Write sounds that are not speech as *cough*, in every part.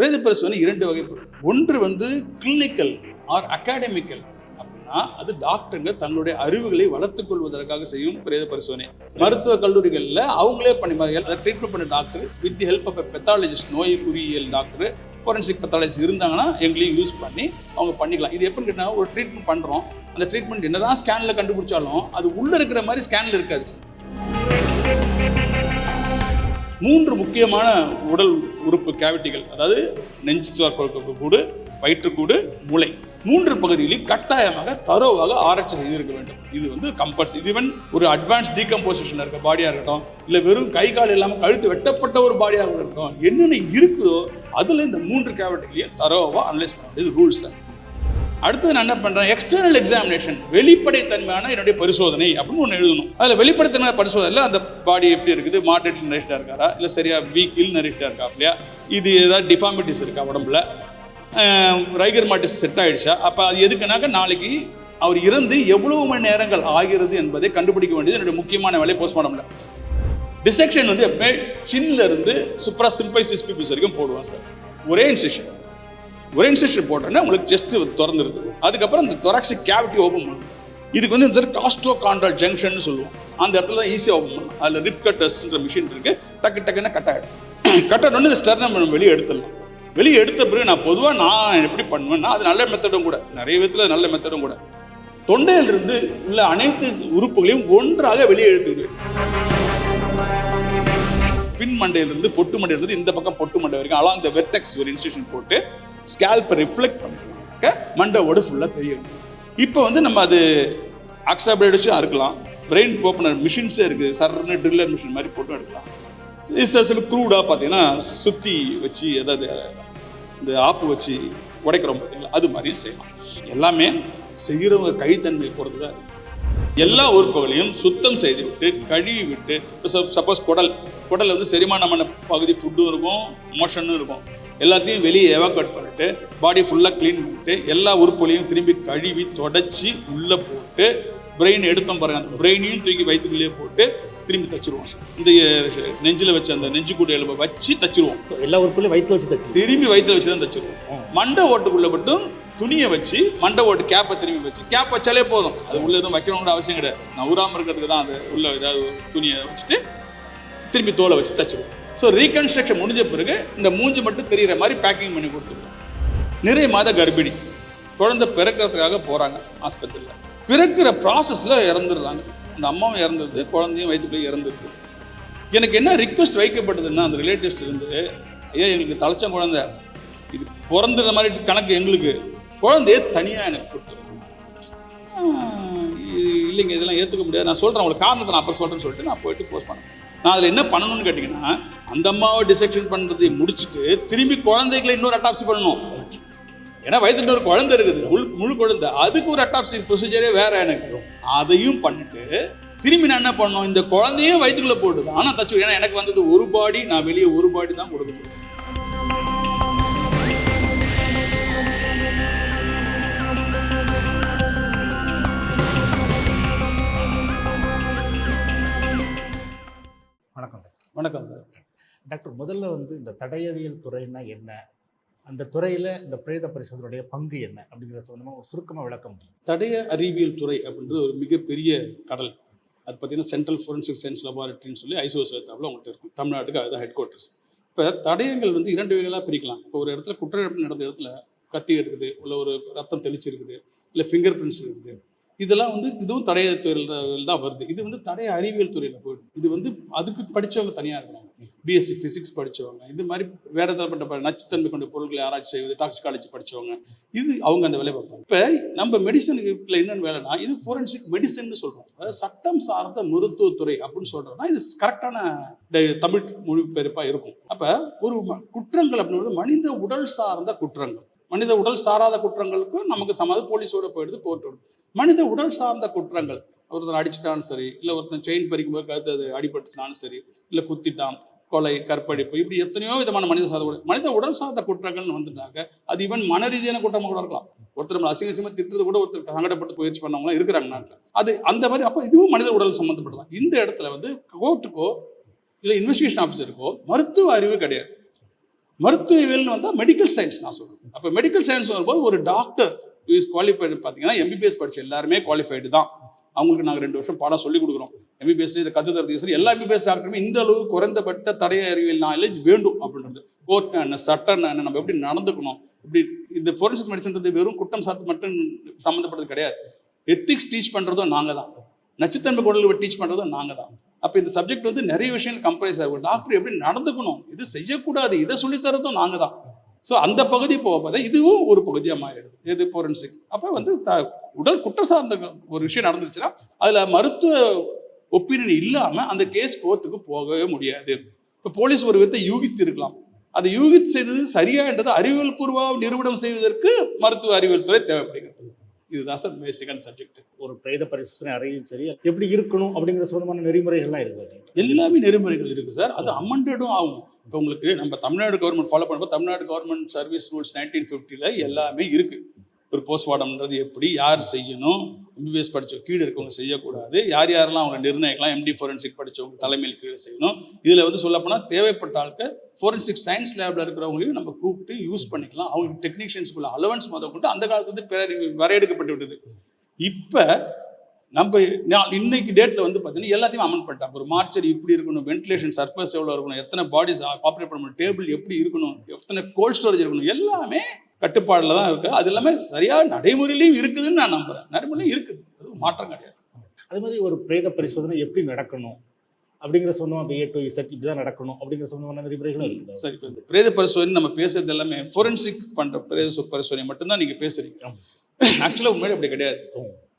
பிரேத பரிசோதனை இரண்டு வகைப்படும் ஒன்று வந்து கிளினிக்கல் ஆர் அகாடமிக்கல் அப்படின்னா அது டாக்டருங்க தங்களுடைய அறிவுகளை வளர்த்துக் கொள்வதற்காக செய்யும் பிரேத பரிசோதனை மருத்துவ கல்லூரிகளில் அவங்களே பண்ணி அதை ட்ரீட்மெண்ட் பண்ண doctor with the help of pathologist நோய் குறியியல் டாக்டர் ஃபோரன்சிக் பெத்தாலஜிஸ்ட் இருந்தாங்கன்னா எங்களையும் யூஸ் பண்ணி அவங்க பண்ணிக்கலாம். இது எப்படின்னு கேட்டால் ஒரு ட்ரீட்மெண்ட் பண்ணுறோம் அந்த ட்ரீட்மெண்ட் என்னதான் ஸ்கேனில் கண்டுபிடிச்சாலும் அது உள்ளே இருக்கிற மாதிரி ஸ்கேனில் இருக்காது சார். மூன்று முக்கியமான உடல் உறுப்பு கேவிட்டிகள் அதாவது நெஞ்சு துவார் கூடு வயிற்றுக்கூடு மூளை. மூன்று பகுதிகளில் கட்டாயமாக தரோவாக ஆராய்ச்சி செய்திருக்க வேண்டும். இது வந்து கம்பல்சரி இது ஈவன் ஒரு அட்வான்ஸ் டீகம்போசிஷன் இருக்க பாடியாக இருக்கட்டும் இல்லை வெறும் கை கால் இல்லாமல் கழுத்து வெட்டப்பட்ட ஒரு பாடியாக இருக்கட்டும் என்னென்ன இருக்குதோ அதில் இந்த மூன்று கேவிட்டிகளையும் தரோவாக அனலைஸ் பண்ண வேண்டியது ரூல்ஸ் அடுத்து நான் என்ன பண்ணுறேன் எக்ஸ்டர்னல் எக்ஸாமினேஷன் வெளிப்படைத்தன்மையான என்னுடைய பரிசோதனை அப்படின்னு ஒன்று எழுதணும். அதில் வெளிப்படைத்தன்மையான பரிசோதனையில் அந்த பாடி எப்படி இருக்குது? மாடரேட் நரிஷ்டாக இருக்காரா? இல்லை சரியா வீக் இல் நரிஷ்டாக இருக்கா இல்லையா? இது ஏதாவது டிஃபார்மிட்டிஸ் இருக்கா உடம்புல? ரைகர் மாட்டிஸ் செட் ஆகிடுச்சா அப்போ அது எதுக்குனாக்க நாளைக்கு அவர் இறந்து எவ்வளவு மணி நேரங்கள் ஆகிறது என்பதை கண்டுபிடிக்க வேண்டியது என்னுடைய முக்கியமான வேலை போஸ்ட்மார்ட்டம்ல டிசெக்ஷன் வந்து எப்பவுமே சின்னில் இருந்து சுப்ரா சிம்பைசிஸ் பீப்பிள்ஸ் வரைக்கும் போடுவான் சார். ஒரே இன்செக்ஷன் ஒரே இன்செக்ஷன் போட்டோன்னா உங்களுக்கு செஸ்ட் திறந்துருது. அதுக்கப்புறம் இந்த தொராக்சிக் கேவிட்டி ஓப்பன் பண்ணும். இதுக்கு வந்து இந்த காஸ்டோ கான்ட்ரால் ஜங்ஷன் சொல்லுவோம். அந்த இடத்துல தான் ஈஸியாக ஓப்பன் பண்ணும். அதில் ரிப் கட்டர்ஸ்ன்ற மிஷின் இருக்கு. டக்கு டக்குன்னு கட் ஆகிடும் கட் ஆகிட்டு இந்த ஸ்டர்னம் நம்ம வெளியே எடுத்துடலாம். வெளியே எடுத்த பிறகு நான் பொதுவாக நான் எப்படி பண்ணுவேன்னா அது நல்ல மெத்தடும் கூட. நிறைய விதத்தில் நல்ல மெத்தடும் கூட. தொண்டையிலிருந்து உள்ள அனைத்து உறுப்புகளையும் ஒன்றாக வெளியே எடுத்துக்கிட்டு பின் மண்டையிலிருந்து பொட்டு மண்டையிலிருந்து இந்த பக்கம் பொட்டு மண்டை வரைக்கும் அலாங் த வெர்டெக்ஸ் ஒரு இன்ஸ்டியூஷன் போட்டு ஸ்கேல்பை ரிஃப்ளெக்ட் பண்ணிக்க மண்டையோடு ஃபுல்லாக தெரியும். இப்போ வந்து நம்ம அது ஆக்ஸ்ட்ரா இருக்கலாம். பிரெயின் ஓப்பனர் மிஷின்ஸே இருக்குது சர்னு ட்ரில்லர் மிஷின் மாதிரி போட்டும் எடுக்கலாம். சில க்ரூடாக பார்த்தீங்கன்னா சுற்றி வச்சு அதாவது இந்த ஆப்பு வச்சு உடைக்கிறோம் பார்த்தீங்களா? அது மாதிரியும் செய்யலாம். எல்லாமே செய்கிறவங்க கைத்தன்மை பொறுத்து தான் இருக்குது எல்லா உறுப்புகளையும் சுத்தம் செய்து விட்டு கழுவி விட்டு சப்போஸ் குடல் குடல் வந்து செரிமானமான பகுதி ஃபுட்டும் இருக்கும் மோஷனும் இருக்கும். எல்லாத்தையும் வெளியே எவாக்குவேட் பண்ணிட்டு பாடி ஃபுல்லாக க்ளீன் பண்ணிட்டு எல்லா உறுப்புகளையும் திரும்பி கழுவி தொடச்சி உள்ளே போட்டு பிரெயின் எடுத்தோம் பாருங்க அந்த பிரெயினையும் தூக்கி வயிற்றுக்குள்ளேயே போட்டு திரும்பி தச்சிருவோம். சார் இந்த நெஞ்சில் வச்ச அந்த நெஞ்சு கூடு எலும்பை வச்சு தச்சிருவோம். எல்லா உறுப்புலையும் வயிற்று வச்சு தச்சு திரும்பி வயிற்றுல வச்சு தான் தச்சிருவோம் மண்டை ஓட்டுக்குள்ள மட்டும் துணியை வச்சு மண்டை ஓட்டு கேப்பை திரும்பி வச்சு கேப் வச்சாலே போதும். அது உள்ள எதுவும் வைக்கணுங்கிற அவசியம் கிடையாது. நான் உராமல் இருக்கிறதுக்கு தான் அது உள்ள ஏதாவது துணியை வச்சுட்டு திரும்பி தோலை வச்சு தச்சிடுவோம். ஸோ ரீகன்ஸ்ட்ரக்ஷன் முடிஞ்ச பிறகு இந்த மூஞ்சி மட்டும் தெரியிற மாதிரி பேக்கிங் பண்ணி கொடுத்துருவோம் நிறைய மாத கர்ப்பிணி. குழந்தை பிறக்கிறதுக்காக போகிறாங்க ஆஸ்பத்திரியில். பிறக்கிற ப்ராசஸில் இறந்துடுறாங்க. அந்த அம்மாவும் இறந்தது குழந்தையும் வயிற்றுக்குள்ளே இறந்துருக்கு. எனக்கு என்ன ரிக்வெஸ்ட் வைக்கப்பட்டதுன்னா அந்த ரிலேட்டிவ்ஸ்ட் இருந்து ஏன் எங்களுக்கு தலைச்சம் குழந்தை. இது பிறந்துற மாதிரி கணக்கு எங்களுக்கு. குழந்தைய தனியாக எனக்கு கொடுத்துருங்க இல்லைங்க இதெல்லாம் ஏற்றுக்க முடியாது. நான் சொல்கிறேன் உங்களுக்கு காரணத்தை நான் அப்போ சொல்கிறேன்னு சொல்லிட்டு நான் போயிட்டு போஸ்ட் பண்ணேன். நான் அதில் என்ன பண்ணணும்னு கேட்டிங்கன்னா அந்த அம்மாவை டிசெக்ஷன் பண்ணுறதை முடிச்சுட்டு திரும்பி குழந்தைகளை இன்னொரு அட்டாப்சி பண்ணணும். ஏன்னா வயதுல ஒரு குழந்தை இருக்குது. முழு முழு குழந்தை. அதுக்கு ஒரு அட்டாப்சி ப்ரொசீஜரே வேற எனக்கு. அதையும் பண்ணிட்டு திரும்பி நான் என்ன பண்ணணும்? இந்த குழந்தையும் வயிற்றுக்குள்ளே போட்டுது ஆனால் தச்சு ஏன்னா எனக்கு வந்தது ஒரு பாடி நான் வெளியே ஒரு பாடி தான் கொடுக்க முடியும் வணக்கம் சார். டாக்டர் முதல்ல வந்து இந்த தடயவியல் துறைன்னா என்ன? அந்த துறையில் இந்த பிரேத பரிசோதனையுடைய பங்கு என்ன? அப்படிங்கிற சம்பந்தமாக ஒரு சுருக்கமாக விளக்க முடியும்? தடய அறிவியல் துறை அப்படின்றது ஒரு மிகப்பெரிய கடல். அது பார்த்தீங்கன்னா சென்ட்ரல் ஃபோரன்சிக் சயின்ஸ் லெபார்ட்டரின்னு சொல்லி ஐசோ சேர்த்தாப்புல அவங்கள்ட்ட இருக்கும் தமிழ்நாட்டுக்கு அதுதான் ஹெட் குவார்ட்டர்ஸ் இப்போ தடயங்கள் வந்து இரண்டு வகைகளாக பிரிக்கலாம். இப்போ ஒரு இடத்துல குற்றப்பிழப்பு நடந்த இடத்துல கத்தி இருக்குது உள்ள ஒரு ரத்தம் தெளிச்சிருக்குது இல்லை ஃபிங்கர் பிரிண்ட்ஸ் இருக்குது. இதெல்லாம் வந்து இதுவும் தடய துறையில் தான் வருது. இது வந்து தடை அறிவியல் துறையில் போயிடும். இது வந்து அதுக்கு படித்தவங்க தனியாக இருக்கிறாங்க பிஎஸ்சி ஃபிசிக்ஸ் படித்தவங்க இது மாதிரி வேற தரப்பட்ட ப- நச்சுத்தன்மை கொண்ட பொருட்களை ஆராய்ச்சி செய்வது டாக்ஸிகாலஜி படித்தவங்க இது அவங்க அந்த வேலையை பார்ப்பாங்க. இப்போ நம்ம மெடிசனுக்கு என்னென்னு வேலைனா இது ஃபோரன்சிக் மெடிசன் சொல்கிறோம் அதாவது சட்டம் சார்ந்த மருத்துவத்துறை அப்படின்னு சொல்கிறது தான் இது கரெக்டான தமிழ் மொழிபெயர்ப்பாக இருக்கும். அப்போ ஒரு ம- குற்றங்கள் அப்படின்றது மனித உடல் சார்ந்த குற்றங்கள். மனித உடல் சாராத குற்றங்களுக்கு நமக்கு சமாதி போலீஸோட போயிடுது கோர்ட்டோட மனித உடல் சார்ந்த குற்றங்கள் ஒருத்தர் அடிச்சிட்டாலும் சரி இல்லை ஒருத்தன் செயின் பறிக்கும் போது கழுத்து அது அடிபட்டுச்சினாலும் சரி இல்லை குத்திட்டான் கொலை கற்பழிப்பு இப்படி எத்தனையோ விதமான மனித சார்ந்த குற்றம். மனித உடல் சார்ந்த குற்றங்கள்னு வந்துட்டாங்க அது ஈவன் மன ரீதியான குற்றமாக கூட இருக்கலாம். ஒருத்தர் நம்ம அசிங்க அசிங்கமாக திட்டுறது கூட ஒருத்தர் சங்கடப்பட்டு முயற்சி பண்ணவங்களாம் இருக்கிறாங்க நாட்டில். அது அந்த மாதிரி அப்போ இதுவும் மனித உடல் சம்மந்தப்பட்டதான் இந்த இடத்துல வந்து கோர்ட்டுக்கோ இல்லை இன்வெஸ்டிகேஷன் ஆஃபீஸருக்கோ மருத்துவ அறிவு கிடையாது. மருத்துவவியல்னு வந்தால் மெடிக்கல் சயின்ஸ் நான் சொல்றேன். அப்போ மெடிக்கல் சயின்ஸ் வரும்போது ஒரு டாக்டர் இஸ் குவாலிஃபைடு பார்த்தீங்கன்னா எம்பிபிஎஸ் படிச்ச எல்லாருமே குவாலிஃபைடு தான். அவங்களுக்கு நாங்கள் ரெண்டு வருஷம் பாடம் சொல்லி கொடுக்குறோம். எம்பிபிஎஸ் இதை கற்று தரது சரி எல்லா எம்பிபிஎஸ் டாக்டருமே இந்த அளவு குறைந்தபட்ட தடைய அறிவியல் நாலேஜ் வேண்டும் அப்படின்றது. கோர்ட் என்ன சட்டம் என்ன நம்ம எப்படி நடந்துக்கணும்? இப்படி இந்த ஃபோரன்சிக் மெடிசன்றது வெறும் குற்றம் சாட்டு மட்டும் சம்மந்தப்பட்டது கிடையாது. எத்திக்ஸ் டீச் பண்ணுறதும் நாங்கள் தான். நச்சுத்தன்மை குடல்கள் டீச் பண்ணுறதும் நாங்கள் தான். அப்போ இந்த சப்ஜெக்ட் வந்து நிறைய விஷயங்கள் கம்ப்ரைஸ் ஆகும். டாக்டர் எப்படி நடந்துக்கணும்? இது செய்யக்கூடாது? இதை சொல்லித் தரதும் நாங்கள் தான். ஸோ அந்த பகுதி போக பார்த்தா இதுவும் ஒரு பகுதியாக மாறிடுது. எது ஃபோரன்சிக் அப்போ வந்து த உடல் குற்றம் சார்ந்த ஒரு விஷயம் நடந்துருச்சுன்னா அதில் மருத்துவ ஒப்பீனியன் இல்லாமல் அந்த கேஸ் கோர்ட்டுக்கு போகவே முடியாது. இப்போ போலீஸ் ஒரு விதத்தை யூகித்து இருக்கலாம் அதை யூகித்து செய்தது சரியான்றது அறிவியல் பூர்வ நிறுவனம் செய்வதற்கு மருத்துவ அறிவியல் துறை தேவைப்படுகிறது. இதுதான் சார் பேசிக்கான சப்ஜெக்ட் ஒரு பிரேத பரிசோதனை அறையும் சரி எப்படி இருக்கணும் அப்படிங்கிற சம்பந்தமான நெறிமுறைகள்லாம் இருக்குது எல்லாமே நெறிமுறைகள் இருக்கு சார். அது அமெண்டடும் ஆகும். இப்போ உங்களுக்கு நம்ம தமிழ்நாடு கவர்மெண்ட் ஃபாலோ பண்ணும்போது Tamil Nadu government service rules nineteen ஃபிஃப்டியில் எல்லாமே இருக்கு. ஒரு போஸ்ட்மார்ட்டம்ன்றது எப்படி யார் செய்யணும் எம்பிபிஎஸ் படித்த கீழே இருக்கவங்க செய்யக்கூடாது யார் யாரெல்லாம் அவங்க நிர்ணயிக்கலாம் எம்டி ஃபோரன்சிக் படித்தவங்க தலைமையில் கீழே செய்யணும். இதில் வந்து சொல்லப்போனால் தேவைப்பட்ட ஆளுக்கு ஃபோரன்சிக் சயின்ஸ் லேபில் இருக்கிறவங்களையும் நம்ம கூப்பிட்டு யூஸ் பண்ணிக்கலாம். அவங்களுக்கு டெக்னீஷியன்ஸுக்குள்ள அலவன்ஸ் முத கொண்டு அந்த காலத்துல வந்து பேர் வரையெடுக்கப்பட்டு விட்டது. இப்போ நம்ம இன்னைக்கு டேட்டில் வந்து பார்த்தீங்கன்னா எல்லாத்தையும் அமெண்ட் பண்ணிட்டாங்க. ஒரு மார்ச்சர் இப்படி இருக்கணும் வென்டிலேஷன் சர்ஃபேஸ் எவ்வளோ இருக்கணும் எத்தனை பாடிஸ் ஆப்ரேட் பண்ணணும் டேபிள் எப்படி இருக்கணும் எத்தனை கோல்ட் ஸ்டோரேஜ் இருக்கணும் எல்லாமே கட்டுப்பாடில் தான் இருக்கு. அது எல்லாமே சரியா நடைமுறையிலையும் இருக்குதுன்னு நான் நம்புறேன். நடைமுறையிலும் இருக்குது. அது மாற்றம் கிடையாது. அதே மாதிரி ஒரு பிரேத பரிசோதனை எப்படி நடக்கணும்? அப்படிங்கிற சொந்தமாக பிஏ டு இசட் இப்படி தான் நடக்கணும் அப்படிங்கிற சொந்தமான நெறிமுறைகளும் இருக்குது? சரி இப்போ இந்த பிரேத பரிசோதனை நம்ம பேசுறது எல்லாமே ஃபோரன்சிக் பண்ற பிரேத பரிசோதனை மட்டும்தான் நீங்க பேசுறீங்க. ஆமா. ஆக்சுவலாக உண்மையில அப்படி கிடையாது.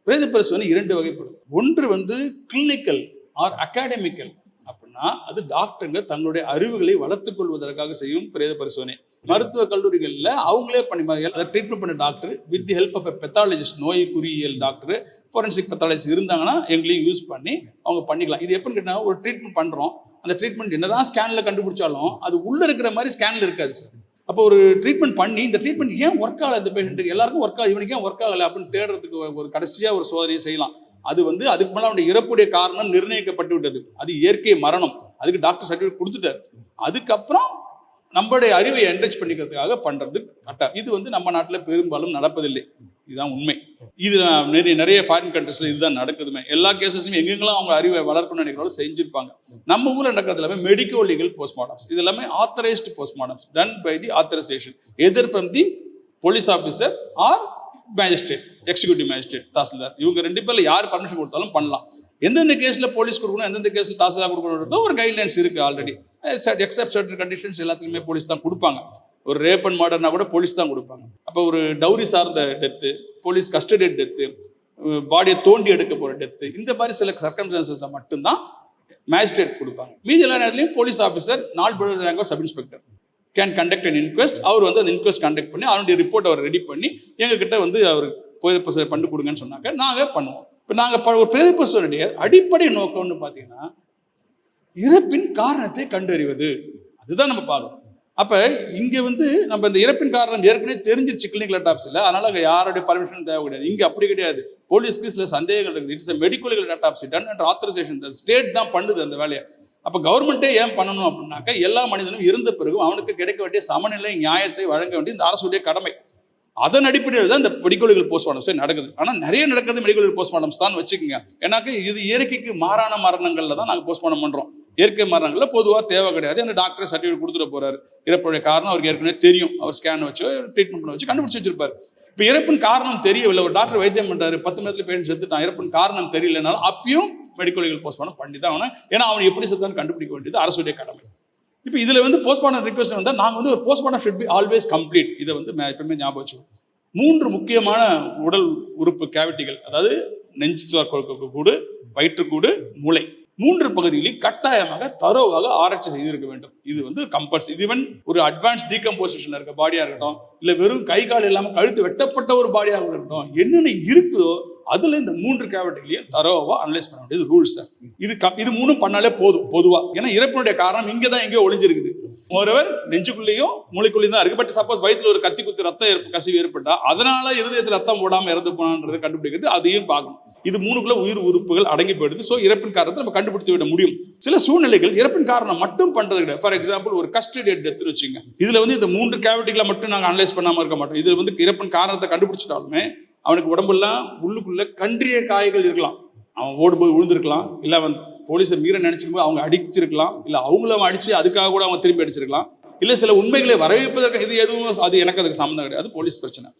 பிரேத பரிசோதனை இரண்டு வகைப்படும். ஒன்று வந்து கிளினிக்கல் ஆர் அகாடமிக்கல் அப்படின்னா அது டாக்டருங்க தங்களுடைய அறிவுகளை வளர்த்துக் கொள்வதற்காக செய்யும் பிரேத பரிசோதனை. மருத்துவ கல்லூரிகளில் அவங்களே பண்ணி அதை ட்ரீட்மெண்ட் பண்ண doctor with the help of a pathologist நோய் குறியியல் டாக்டர் ஃபோரன்சிக் பெத்தாலஜிஸ்ட் இருந்தாங்கன்னா எங்களையும் யூஸ் பண்ணி அவங்க பண்ணிக்கலாம். இது எப்படின்னு கேட்டால் ஒரு ட்ரீட்மெண்ட் பண்ணுறோம் அந்த ட்ரீட்மெண்ட் என்னதான் ஸ்கேனில் கண்டுபிடிச்சாலும் அது உள்ளே இருக்கிற மாதிரி ஸ்கேனில் இருக்காது சார். அப்போ ஒரு ட்ரீட்மெண்ட் பண்ணி இந்த ட்ரீட்மெண்ட் ஏன் ஒர்க் ஆகலை இந்த பேஷண்ட்டுக்கு எல்லாருக்கும் ஒர்க் ஆகுது இவனுக்கு ஏன் ஒர்க் ஆகலை அப்படின்னு தேடுறதுக்கு ஒரு- கடைசியாக ஒரு சோதனையை செய்யலாம். அது வந்து அதுக்கு மேலே அவனுடைய இறப்புடைய காரணம் நிர்ணயிக்கப்பட்டு விட்டது. அது இயற்கை மரணம். அதுக்கு டாக்டர் சர்டிஃபிகேட் கொடுத்துட்டார். அதுக்கப்புறம் நம்மளுடைய அறிவை என்ரிச் பண்ணிக்கிறதுக்காக பண்றது கரெக்டாக இது வந்து நம்ம நாட்டில் பெரும்பாலும் நடப்பதில்லை. இதுதான் உண்மை. இது நிறைய நிறைய ஃபாரின் கண்ட்ரீஸ்ல இதுதான் நடக்குதுமே. எல்லா கேசஸ்லையும் எங்கெங்கெல்லாம் அவங்க அறிவை வளர்க்கணும்னு நினைக்கிறாலும் செஞ்சிருப்பாங்க. நம்ம ஊர்ல நடக்கிறது எல்லாமே மெடிக்கோ லீகல் போஸ்ட்மார்டம்ஸ் இது எல்லாமே authorised postmortems done by the authorisation either from the police officer or magistrate executive magistrate tahsildar இவங்க ரெண்டு பேர்ல யார் பர்மிஷன் கொடுத்தாலும் பண்ணலாம். எந்தெந்த கேஸில் போலீஸ் கொடுக்கணும் எந்தெந்த கேஸில் தாசில்தார் கொடுக்கணுன்றதும் ஒரு கைட்லைன்ஸ் இருக்குது ஆல்ரெடி எக்ஸப்ட் சர்டன் கண்டிஷன்ஸ் எல்லாத்துக்குமே போலீஸ் தான் கொடுப்பாங்க ஒரு ரேப் அண்ட் மர்டர்னா கூட போலீஸ் தான் கொடுப்பாங்க அப்போ ஒரு டவுரி சார்ந்த டெத்து போலீஸ் கஸ்டடி டெத்து பாடியை தோண்டி எடுக்க போகிற டெத்து இந்த மாதிரி சில சர்க்கம்ஸ்டான்சஸில் மட்டும்தான் மேஜிஸ்ட்ரேட் கொடுப்பாங்க மீதி எல்லா நேரத்துலையும் போலீஸ் ஆஃபீஸர் நாள் பழுது rank sub inspector can conduct an inquest அவர் வந்து அந்த இன்கொஸ்ட் கண்டக்ட் பண்ணி அவருடைய ரிப்போர்ட் அவர் ரெடி பண்ணி எங்ககிட்ட வந்து அவர் போய் பண்ணி கொடுங்கன்னு சொன்னாங்க நாங்கள் பண்ணுவோம் இப்போ நாங்கள் ஒரு புகைப்பரிசோதனைய அடிப்படை நோக்கம்னு பார்த்தீங்கன்னா இறப்பின் காரணத்தை கண்டறிவது. அதுதான் நம்ம பார்க்கணும். அப்போ இங்கே வந்து நம்ம இந்த இறப்பின் காரணம் ஏற்கனவே தெரிஞ்சிருச்சு கிளினிக்கல் டாப்ஸ்ல அதனால அங்கே யாருடைய பர்மிஷன் தேவை கிடையாது இங்கே அப்படி கிடையாது. போலீஸ்க்கு சில சந்தேகங்கள் இருக்குது it's medical tops done and authorisation state தான் பண்ணுது அந்த வேலையை. அப்போ கவர்மெண்ட்டே ஏன் பண்ணணும் அப்படின்னாக்கா எல்லா மனிதனும் இருந்த பிறகு அவனுக்கு கிடைக்க வேண்டிய சமநிலை நியாயத்தை வழங்க வேண்டிய இந்த அரசுடைய கடமை. அதன் அடிப்படையில் தான் இந்த மெடிக்கல் போஸ்ட்மார்ட்டம்ஸே நடக்குது. ஆனால் நிறைய நடக்கிறது மெடிக்கல் போஸ்ட்மார்ட்டம்ஸ் தான் வச்சுக்கோங்க. ஏன்னாக்க இது இயற்கைக்கு மாறான மரணங்களில் தான் நாங்கள் போஸ்ட்மார்ட்டம் பண்ணுறோம் இயற்கை மரணங்களில் பொதுவாக தேவை கிடையாது. அந்த டாக்டர் சர்டிஃபிகேட் கொடுத்துட்டு போறாரு. இறப்புடைய காரணம் அவருக்கு ஏற்கனவே தெரியும். அவர் ஸ்கேன் வச்சு ட்ரீட்மெண்ட் பண்ண வச்சு கண்டுபிடிச்சு வச்சிருப்பாரு. இப்போ இறப்பின் காரணம் தெரியவில்லை. ஒரு டாக்டர் வைத்தியம் பண்ணுறாரு பத்து மணி நேரத்தில் பேஷண்ட் செத்துட்டான். இறப்பின் காரணம் தெரியலனாலும் அப்பயும் மெடிக்கல் போஸ்ட்மார்ட்டம் பண்ணி தான் ஆகணும். ஏன்னா அவன் எப்படி செத்தான்னு கண்டுபிடிக்க வேண்டியது அரசுடைய கடமை. இப்போ இதில் வந்து போஸ்ட்மார்டம் ரிக்வஸ்ட் வந்தால் நாங்கள் வந்து ஒரு postmortem should be always complete இதை வந்து எப்பவுமே ஞாபகம் வச்சுக்கோம் மூன்று முக்கியமான உடல் உறுப்பு கேவிட்டிகள் அதாவது நெஞ்சு துவார் கூடு வயிற்றுக்கூடு மூளை. மூன்று பகுதிகளில் கட்டாயமாக தரோவாக ஆராய்ச்சி செய்திருக்க வேண்டும். இது வந்து கம்பல்சரி ஈவன் ஒரு அட்வான்ஸ் டீகம்போசிஷன் இருக்க பாடியா இருக்கட்டும் இல்லை வெறும் கை கால் இல்லாமல் கழுத்து வெட்டப்பட்ட ஒரு பாடியாக இருக்கட்டும் என்னென்ன இருக்குதோ அதுல இந்த மூன்று கேவிட்டிகளையும் தரோவா அனலைஸ் பண்ண வேண்டியது ரூல்ஸ் சார் இது க- இது மூணும் பண்ணாலே போதும் பொதுவா. ஏன்னா இறப்பினுடைய காரணம் இங்க தான் எங்கேயோ ஒளிஞ்சிருக்குது. ஒருவர் நெஞ்சுக்குள்ளேயும் மூளைக்குள்ளேயும் தான் இருக்கு. பட் சப்போஸ் வயிற்றுல ஒரு கத்தி குத்து ரத்தம் ஏற்ப கசிவு ஏற்பட்டா அதனால இருதயத்தில் ரத்தம் ஓடாம இறந்து போனான்றதை கண்டுபிடிக்கிறது அதையும் பார்க்கணும். இது மூணுக்குள்ள உயிர் உறுப்புகள் அடங்கி போயிடுது. ஸோ இறப்பின் காரணத்தை நம்ம கண்டுபிடித்து விட முடியும். சில சூழ்நிலைகள் இறப்பின் காரணம் மட்டும் பண்றது கிடையாது ஃபார் எக்ஸாம்பிள் ஒரு கஸ்டடி டெத் வச்சுங்க இதுல வந்து இந்த மூன்று கேவிட்டிகளை மட்டும் நாங்கள் அனலைஸ் பண்ணாம இருக்க மாட்டோம். இது வந்து இறப்பின் காரணத்தை கண்டுபிடிச்சிட்டாலுமே அவனுக்கு உடம்பெல்லாம் உள்ளுக்குள்ள கன்றிய காய்கள் இருக்கலாம். அவன் ஓடும்போது விழுந்திருக்கலாம். இல்லை அவன் போலீஸை மீற நினைச்சிருக்கும் அவங்க அடிச்சிருக்கலாம். இல்லை அவங்கள அவன் அடிச்சு அதுக்காக கூட அவன் திரும்பி அடிச்சிருக்கலாம். இல்லை சில உண்மைகளை வரவேற்பதற்கு இது எதுவும் அது எனக்கு அதுக்கு சம்மந்தம் கிடையாது. போலீஸ் பிரச்சனை.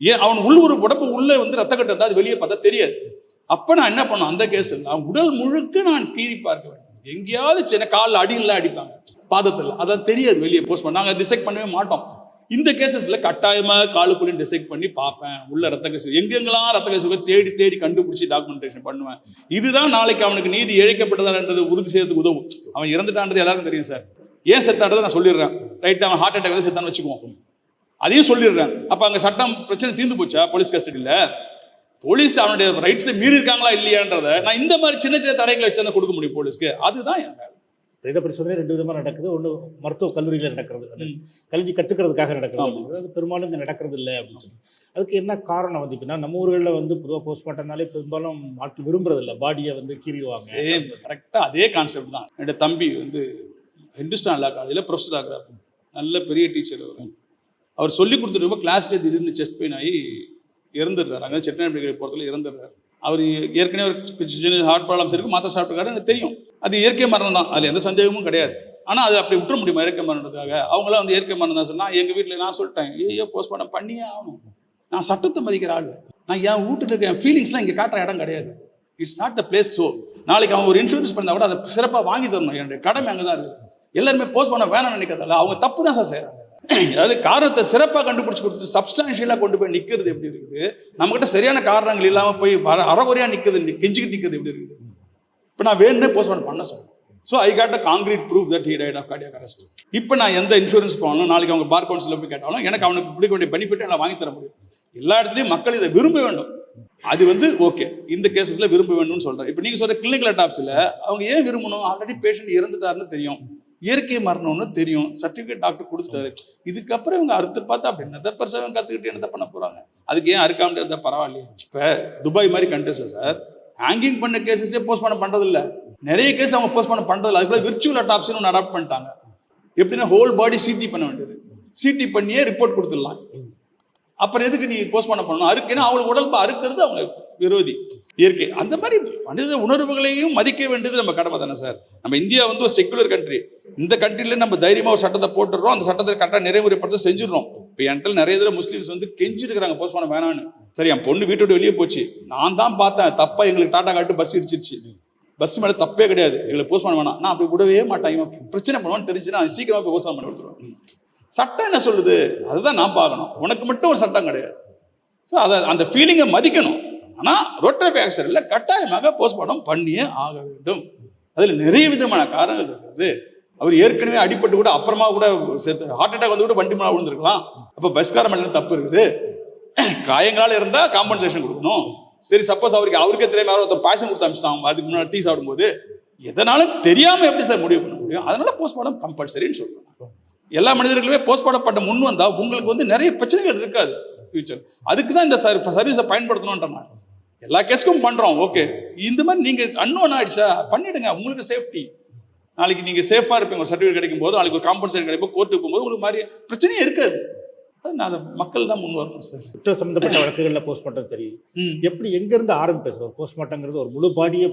ஏன் அவன் உள் ஒரு உடம்பு உள்ளே வந்து ரத்த கட்டம் அது வெளியே பார்த்தா தெரியாது. அப்போ நான் என்ன பண்ணும் அந்த கேஸ் நான் உடல் முழுக்க நான் கீறி பார்க்க வேண்டும். எங்கேயாவது சின்ன காலில் அடியில் அடிப்பாங்க. பாதத்தில். அதான் தெரியாது வெளியே போஸ்ட் பண்ண. நாங்கள் டிசைட் பண்ணவே மாட்டோம். இந்த கேசஸ்ல கட்டாயமா காலுக்குள்ளேயும் டிசைட் பண்ணி பார்ப்பேன். உள்ள ரத்த கசிவு. எங்கெங்கெல்லாம் ரத்த கசிவு தேடி தேடி கண்டுபிடிச்சி டாக்குமெண்டேஷன் பண்ணுவேன். இதுதான் நாளைக்கு அவனுக்கு நீதி இழைக்கப்பட்டதான்ன்றது உறுதி செய்யறதுக்கு உதவும். அவன் இறந்துட்டான்றது எல்லாருக்கும் தெரியும் சார் ஏன் செத்தான்றதை நான் சொல்லிடுறேன். ரைட் அவன் ஹார்ட் அட்டாக் வந்து செத்தான்னு வச்சுக்குவோம். அதையும் சொல்லிடுறேன். அப்ப அங்க சட்டம் பிரச்சனை தீர்ந்து போச்சா? போலீஸ் கஸ்டடியில் போலீஸ் அவனுடைய ரைட்ஸை மீறி இருக்காங்களா இல்லையான்றத நான் இந்த மாதிரி சின்ன சின்ன தடைகளை வச்சு தானே கொடுக்க முடியும் போலீஸ்க்கு அதுதான் என் வேலை. பிரேத பரிசோதனை ரெண்டு விதமா நடக்குது. ஒன்று மருத்துவ கல்லூரியில் நடக்கிறது. அது. கல்வி கத்துக்கிறதுக்காக நடக்கிறது. அப்படிங்கிறது. அது பெரும்பாலும் இங்க நடக்கிறது இல்லை அப்படின்னு சொல்லி. அதுக்கு என்ன காரணம் வந்து இப்படின்னா நம்ம ஊர்களில் வந்து பொதுவாக போஸ்ட்மார்ட்டம்னாலே பெரும்பாலும் ஆட்கள் விரும்புறது இல்லை பாடியை வந்து கீறிடுவாங்க. கரெக்டாக அதே கான்செப்ட் தான். என்னோட தம்பி வந்து ஹிந்துஸ்தான் லா காலேஜில் ப்ரொஃபஸர் ஆகிறார். நல்ல பெரிய டீச்சர் அவர். அவர் சொல்லி கொடுத்துட்டு கிளாஸ்லேயே திடீர்னு செஸ்ட் பெயின் ஆகி இறந்துடுறாரு. அங்கே செட்டிநாடு போகிறதுல இறந்துடுறாரு. அவர் ஏற்கனவே ஒரு சின்ன ஹார்ட் ப்ராப்ளம்ஸ் இருக்கு மாத்திரை சாப்பிட்டுருக்காரு எனக்கு தெரியும். அது இயற்கை மரணம் தான். அதில் எந்த சந்தேகமும் கிடையாது. ஆனால் அது அப்படி விட்டுற முடியுமா இயற்கை மரணத்துக்காக? அவங்களாம் வந்து இயற்கை மரணம் தான் சொன்னால் எங்கள் வீட்டில் நான் சொல்லிட்டேன் ஏயோ போஸ்ட்மார்ட்டம் பண்ணியே ஆகணும். நான் சட்டத்தை மதிக்கிற ஆள். நான் என் வீட்டுல இருக்க என் ஃபீலிங்ஸ்லாம் இங்கே காட்டுற இடம் கிடையாது. It's not the place so நாளைக்கு அவன் ஒரு இன்சூரன்ஸ் பண்ணால் கூட அதை சிறப்பாக வாங்கி தரணும். என்னுடைய கடமை அங்கே தான் இருக்குது எல்லாருமே போஸ்ட் பண்ண வேணாம்னு நினைக்கிறதில்ல அவங்க தப்பு தான் சார் செய்கிறாங்க அதாவது காரணத்தை சிறப்பாக கண்டுபிடிச்சி கொடுத்துட்டு சப்ஸ்டான்ஷியலாக கொண்டு போய் நிற்கிறது எப்படி இருக்குது? நம்மகிட்ட சரியான காரணங்கள் இல்லாமல் போய் வர அறகுறையாக நிற்கிறது கெஞ்சிக்கிட்டு நிற்கிறது எப்படி இருக்குது? இப்போ நான் வேணும்னே போஸ்ட்மார்ட்டம் பண்ண சொல்றேன் so I get a concrete proof that he died of cardiac arrest இப்போ நான் எந்த இன்சூரன்ஸ் போனாலும் நாளைக்கு அவங்க பார் கவுன்சிலில் போய் கேட்டாலும் எனக்கு அவனுக்கு பிடிக்க வேண்டிய பெனிஃபிட்டை நான் வாங்கி தர முடியும். எல்லா இடத்துலையும் மக்கள் இதை விரும்ப வேண்டும். அது வந்து ஓகே இந்த கேசஸில் விரும்ப வேண்டும்னு சொல்கிறேன் இப்போ நீங்கள் சொல்கிற கிளினிக்கல் அட்டாப்ஸில் அவங்க ஏன் விரும்பணும்? ஆல்ரெடி பேஷண்ட் இறந்துட்டாருன்னு தெரியும். இயற்கை மரணம்னு தெரியும். சர்டிஃபிகேட் டாக்டர் கொடுத்துட்டாரு. இதுக்கப்புறம் இவங்க அறுத்து பார்த்தா அப்படி என்ன பிரசவம் கத்துக்கிட்டு என்ன பண்ண போறாங்க? அதுக்கு ஏன் அறுக்காமல் இருந்தா பரவாயில்லையே. இப்போ துபாய் மாதிரி கண்ட்ரிஸ்ல சார் ஹேங்கிங் பண்ண கேசஸே போஸ்ட்மார்ட்டம் பண்றது இல்ல நிறைய கேஸ் அவங்க போஸ்ட்மார்ட்டம் பண்றது இல்லை அதுக்குள்ள விர்ச்சுவல் அட்டாப்ஸ்னு ஒன்று அடாப்ட் பண்ணிட்டாங்க. எப்படின்னா ஹோல் பாடி சிடி பண்ண வேண்டியது. சிடி பண்ணியே ரிப்போர்ட் கொடுத்துடலாம். அப்புறம் எதுக்கு நீ போஸ்ட்மார்ட்டம் பண்ணணும்? அறுக்குன்னா அவங்களுக்கு உடல் அறுக்கிறது அவங்க விரோதி. இயற்கை. அந்த மாதிரி மனித உணர்வுகளையும் மதிக்க வேண்டியது நம்ம கடமை தானே சார். நம்ம இந்தியா வந்து ஒரு செக்குலர் கண்ட்ரி இந்த கண்ட்ரில நம்ம தைரியமாக ஒரு சட்டத்தை போட்டுடுறோம். அந்த சட்டத்தை கரெக்டாக நிறைமுறைப்படுத்த செஞ்சிடறோம். இப்போ என்கிட்ட நிறைய தடவை முஸ்லீம்ஸ் வந்து கெஞ்சிருக்கிறாங்க பண்ண வேணான்னு சரி என் பொண்ணு வீட்டு விட்டு வெளியே போச்சு. நான் தான் பார்த்தேன். தப்பா எங்களுக்கு டாட்டா காட்டு பஸ் இடிச்சிருச்சு. பஸ் மேலே தப்பே கிடையாது. எங்களுக்கு பண்ண வேணாம். நான் அப்படி விடவே மாட்டேன். இவன் பிரச்சனை பண்ணுவான்னு தெரிஞ்சுன்னா அவன் சீக்கிரமா போய் போஸ்ட் பண்ணி கொடுத்துருவேன் சட்டம் என்ன சொல்லுது? அதுதான் நான் பார்க்கணும். உனக்கு மட்டும் ஒரு சட்டம் கிடையாது. ஸோ அதை அந்த ஃபீலிங்கை மதிக்கணும். ஆனால் ரோட்டரி ஆக்சிடென்ட்ல கட்டாயமாக போஸ்ட்மார்ட்டம் பண்ணியே ஆக வேண்டும். அதில் நிறைய விதமான காரணங்கள் இருக்குது. அவர் ஏற்கனவே அடிபட்டு கூட அப்புறமா கூட சேர்த்து ஹார்ட் அட்டாக் வந்து கூட வண்டி மேலே விழுந்திருக்கலாம். அப்போ பஸ்காரம் மேலே தப்பு இருக்குது. காயங்களால் இருந்தால் காம்பன்சேஷன் கொடுக்கணும். சரி சப்போஸ் அவருக்கு அவருக்கே தெரியாம யாரோ ஒருத்தர் பாய்சன் கொடுத்து அமிச்சிட்டாங்க. அதுக்கு முன்னாடி டீ சாப்பிடும்போது எதனாலும் தெரியாமல் எப்படி சார் முடிவு பண்ண முடியும்? அதனால போஸ்ட்மார்ட்டம் கம்பல்சரின்னு சொல்லுவாங்க எல்லா மனிதர்களுமே போஸ்ட்மார்ட்டம் பண்ண முன் வந்தால் உங்களுக்கு வந்து நிறைய பிரச்சனைகள் இருக்காது ஃபியூச்சர் அதுக்கு தான் இந்த சர்வீஸை பயன்படுத்தணுன்ற நான் எல்லா கேஸ்க்கும் பண்றோம் ஓகே இந்த மாதிரி நீங்க அன்னோன் ஆயிடுச்சா பண்ணிடுங்க உங்களுக்கு சேஃப்டி நாளைக்கு நீங்க சேஃபா இருப்பீங்க சர்டிஃபிகேட் கிடைக்கும் போது நாளைக்கு ஒரு காம்பன்சேஷன் கிடைக்கும் கோர்ட்டுக்கு போகும்போது உங்களுக்கு மாதிரி பிரச்சனையே இருக்காது. அது நான் அதை மக்கள் தான் முன் வரணும் சார் குற்ற சம்பந்தப்பட்ட வழக்குகளில் போஸ்ட்மார்ட்டம் சரி. எப்படி எங்கேருந்து ஆரம்பிப்பேன் சார் போஸ்ட்மார்ட்டங்கிறது ஒரு முழு பாடியே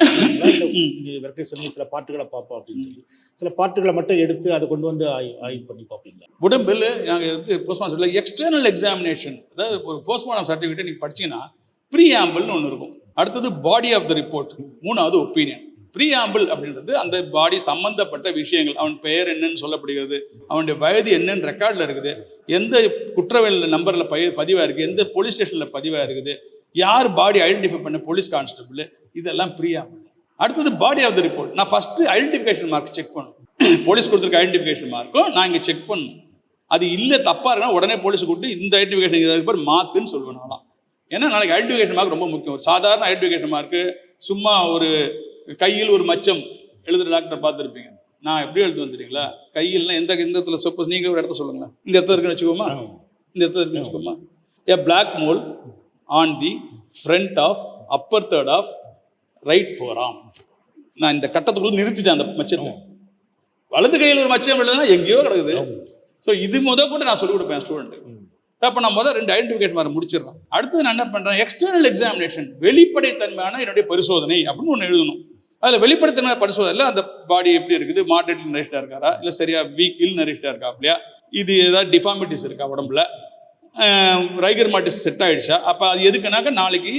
விரட்டி சொன்னீங்க சில பாட்டுகளை பார்ப்போம் அப்படின்னு சொல்லி. சில பாட்டுகளை மட்டும் எடுத்து அதை கொண்டு வந்து ஆய்- ஆய்வு பண்ணி பார்ப்பீங்களா? உடம்பில் நாங்கள் வந்து போஸ்ட்மார்ட்டம் எக்ஸ்டர்னல் எக்ஸாமினேஷன் அதாவது ஒரு போஸ்ட்மார்ட்டம் சர்டிஃபிகேட் நீங்கள் படிச்சீங்கன்னா ப்ரீஆம்பிள்னு ஒன்று இருக்கும். அடுத்தது பாடி ஆஃப் த ரிப்போர்ட் மூணாவது ஒப்பீனியன் ப்ரீஆம்பிள் அப்படின்றது அந்த பாடி சம்பந்தப்பட்ட விஷயங்கள் அவன் பெயர் என்னன்னு சொல்லப்படுகிறது அவனுடைய வயது என்னன்னு ரெக்கார்டில் இருக்குது எந்த குற்றவியல் நம்பரில் பய பதிவாக இருக்குது எந்த போலீஸ் ஸ்டேஷனில் பதிவாக இருக்குது யார் பாடி ஐடென்டிஃபை பண்ண போலீஸ் கான்ஸ்டபிள் இதெல்லாம் ப்ரீஆம்பிள் அடுத்தது பாடி ஆஃப் த ரிப்போர்ட் நான் ஃபஸ்ட்டு ஐடென்டிஃபிகேஷன் மார்க் செக் பண்ணணும். போலீஸ் கொடுத்துருக்க ஐடென்டிஃபிகேஷன் மார்க்கும் நான் இங்கே செக் பண்ணணும். அது இல்லை தப்பாக இருக்குன்னா உடனே போலீஸ் கூப்பிட்டு இந்த ஐடென்டிஃபிகேஷன் இதுக்கு பேர் மாத்துன்னு சொல்லுவேன் நான்லாம். ஏன்னா நாளைக்கு ஐடென்டிஃபிகேஷன் மார்க் ரொம்ப முக்கியம். ஒரு சாதாரண ஐடென்டிஃபிகேஷன் மார்க்கு சும்மா ஒரு கையில் ஒரு மச்சம் எழுதுற டாக்டர் பார்த்துருப்பீங்க. நான் எப்படி எழுதுவேன் தெரியுங்களா? கையில்னா எந்த எந்த இடத்துல சப்போஸ் நீங்க ஒரு இடத்த சொல்லுங்களேன். இந்த இடத்துல இருக்குன்னு வச்சுக்கோமா? இந்த இடத்துல இருக்குன்னு வச்சுக்கோமா? A black mole on the front of upper third of right forearm நான் இந்த கட்டத்துக்குள்ள நிறுத்திட்டேன் அந்த மச்சத்தை. வலது கையில் ஒரு மச்சம் எழுதுனா எங்கேயோ கிடக்குது. ஸோ இது முத கூட நான் சொல்லிக் கொடுப்பேன் ஸ்டூடெண்ட்டுக்கு அப்போ நான் முதல் ரெண்டு ஐடென்டிஃபிகேஷன் மாதிரி முடிச்சிடுறேன் அடுத்து நான் என்ன பண்ணுறேன் எக்ஸ்டர்னல் எக்ஸாமினேஷன் வெளிப்படைத்தன்மையான என்னுடைய பரிசோதனை அப்படின்னு ஒன்று எழுதணும். அதில் வெளிப்படைத்தன்மை பரிசோதனையில் அந்த பாடி எப்படி இருக்குது? மாடரேட் நரிஷ்டாக இருக்காரா? இல்லை சரியா வீக் இல் நரிஷ்டாக இருக்கா அப்படியா இது ஏதாவது டிஃபார்மிட்டிஸ் இருக்கா உடம்புல? ரைகர் மாட்டிஸ் செட் ஆயிடுச்சா? அப்போ அது எதுக்குனாக்க நாளைக்கு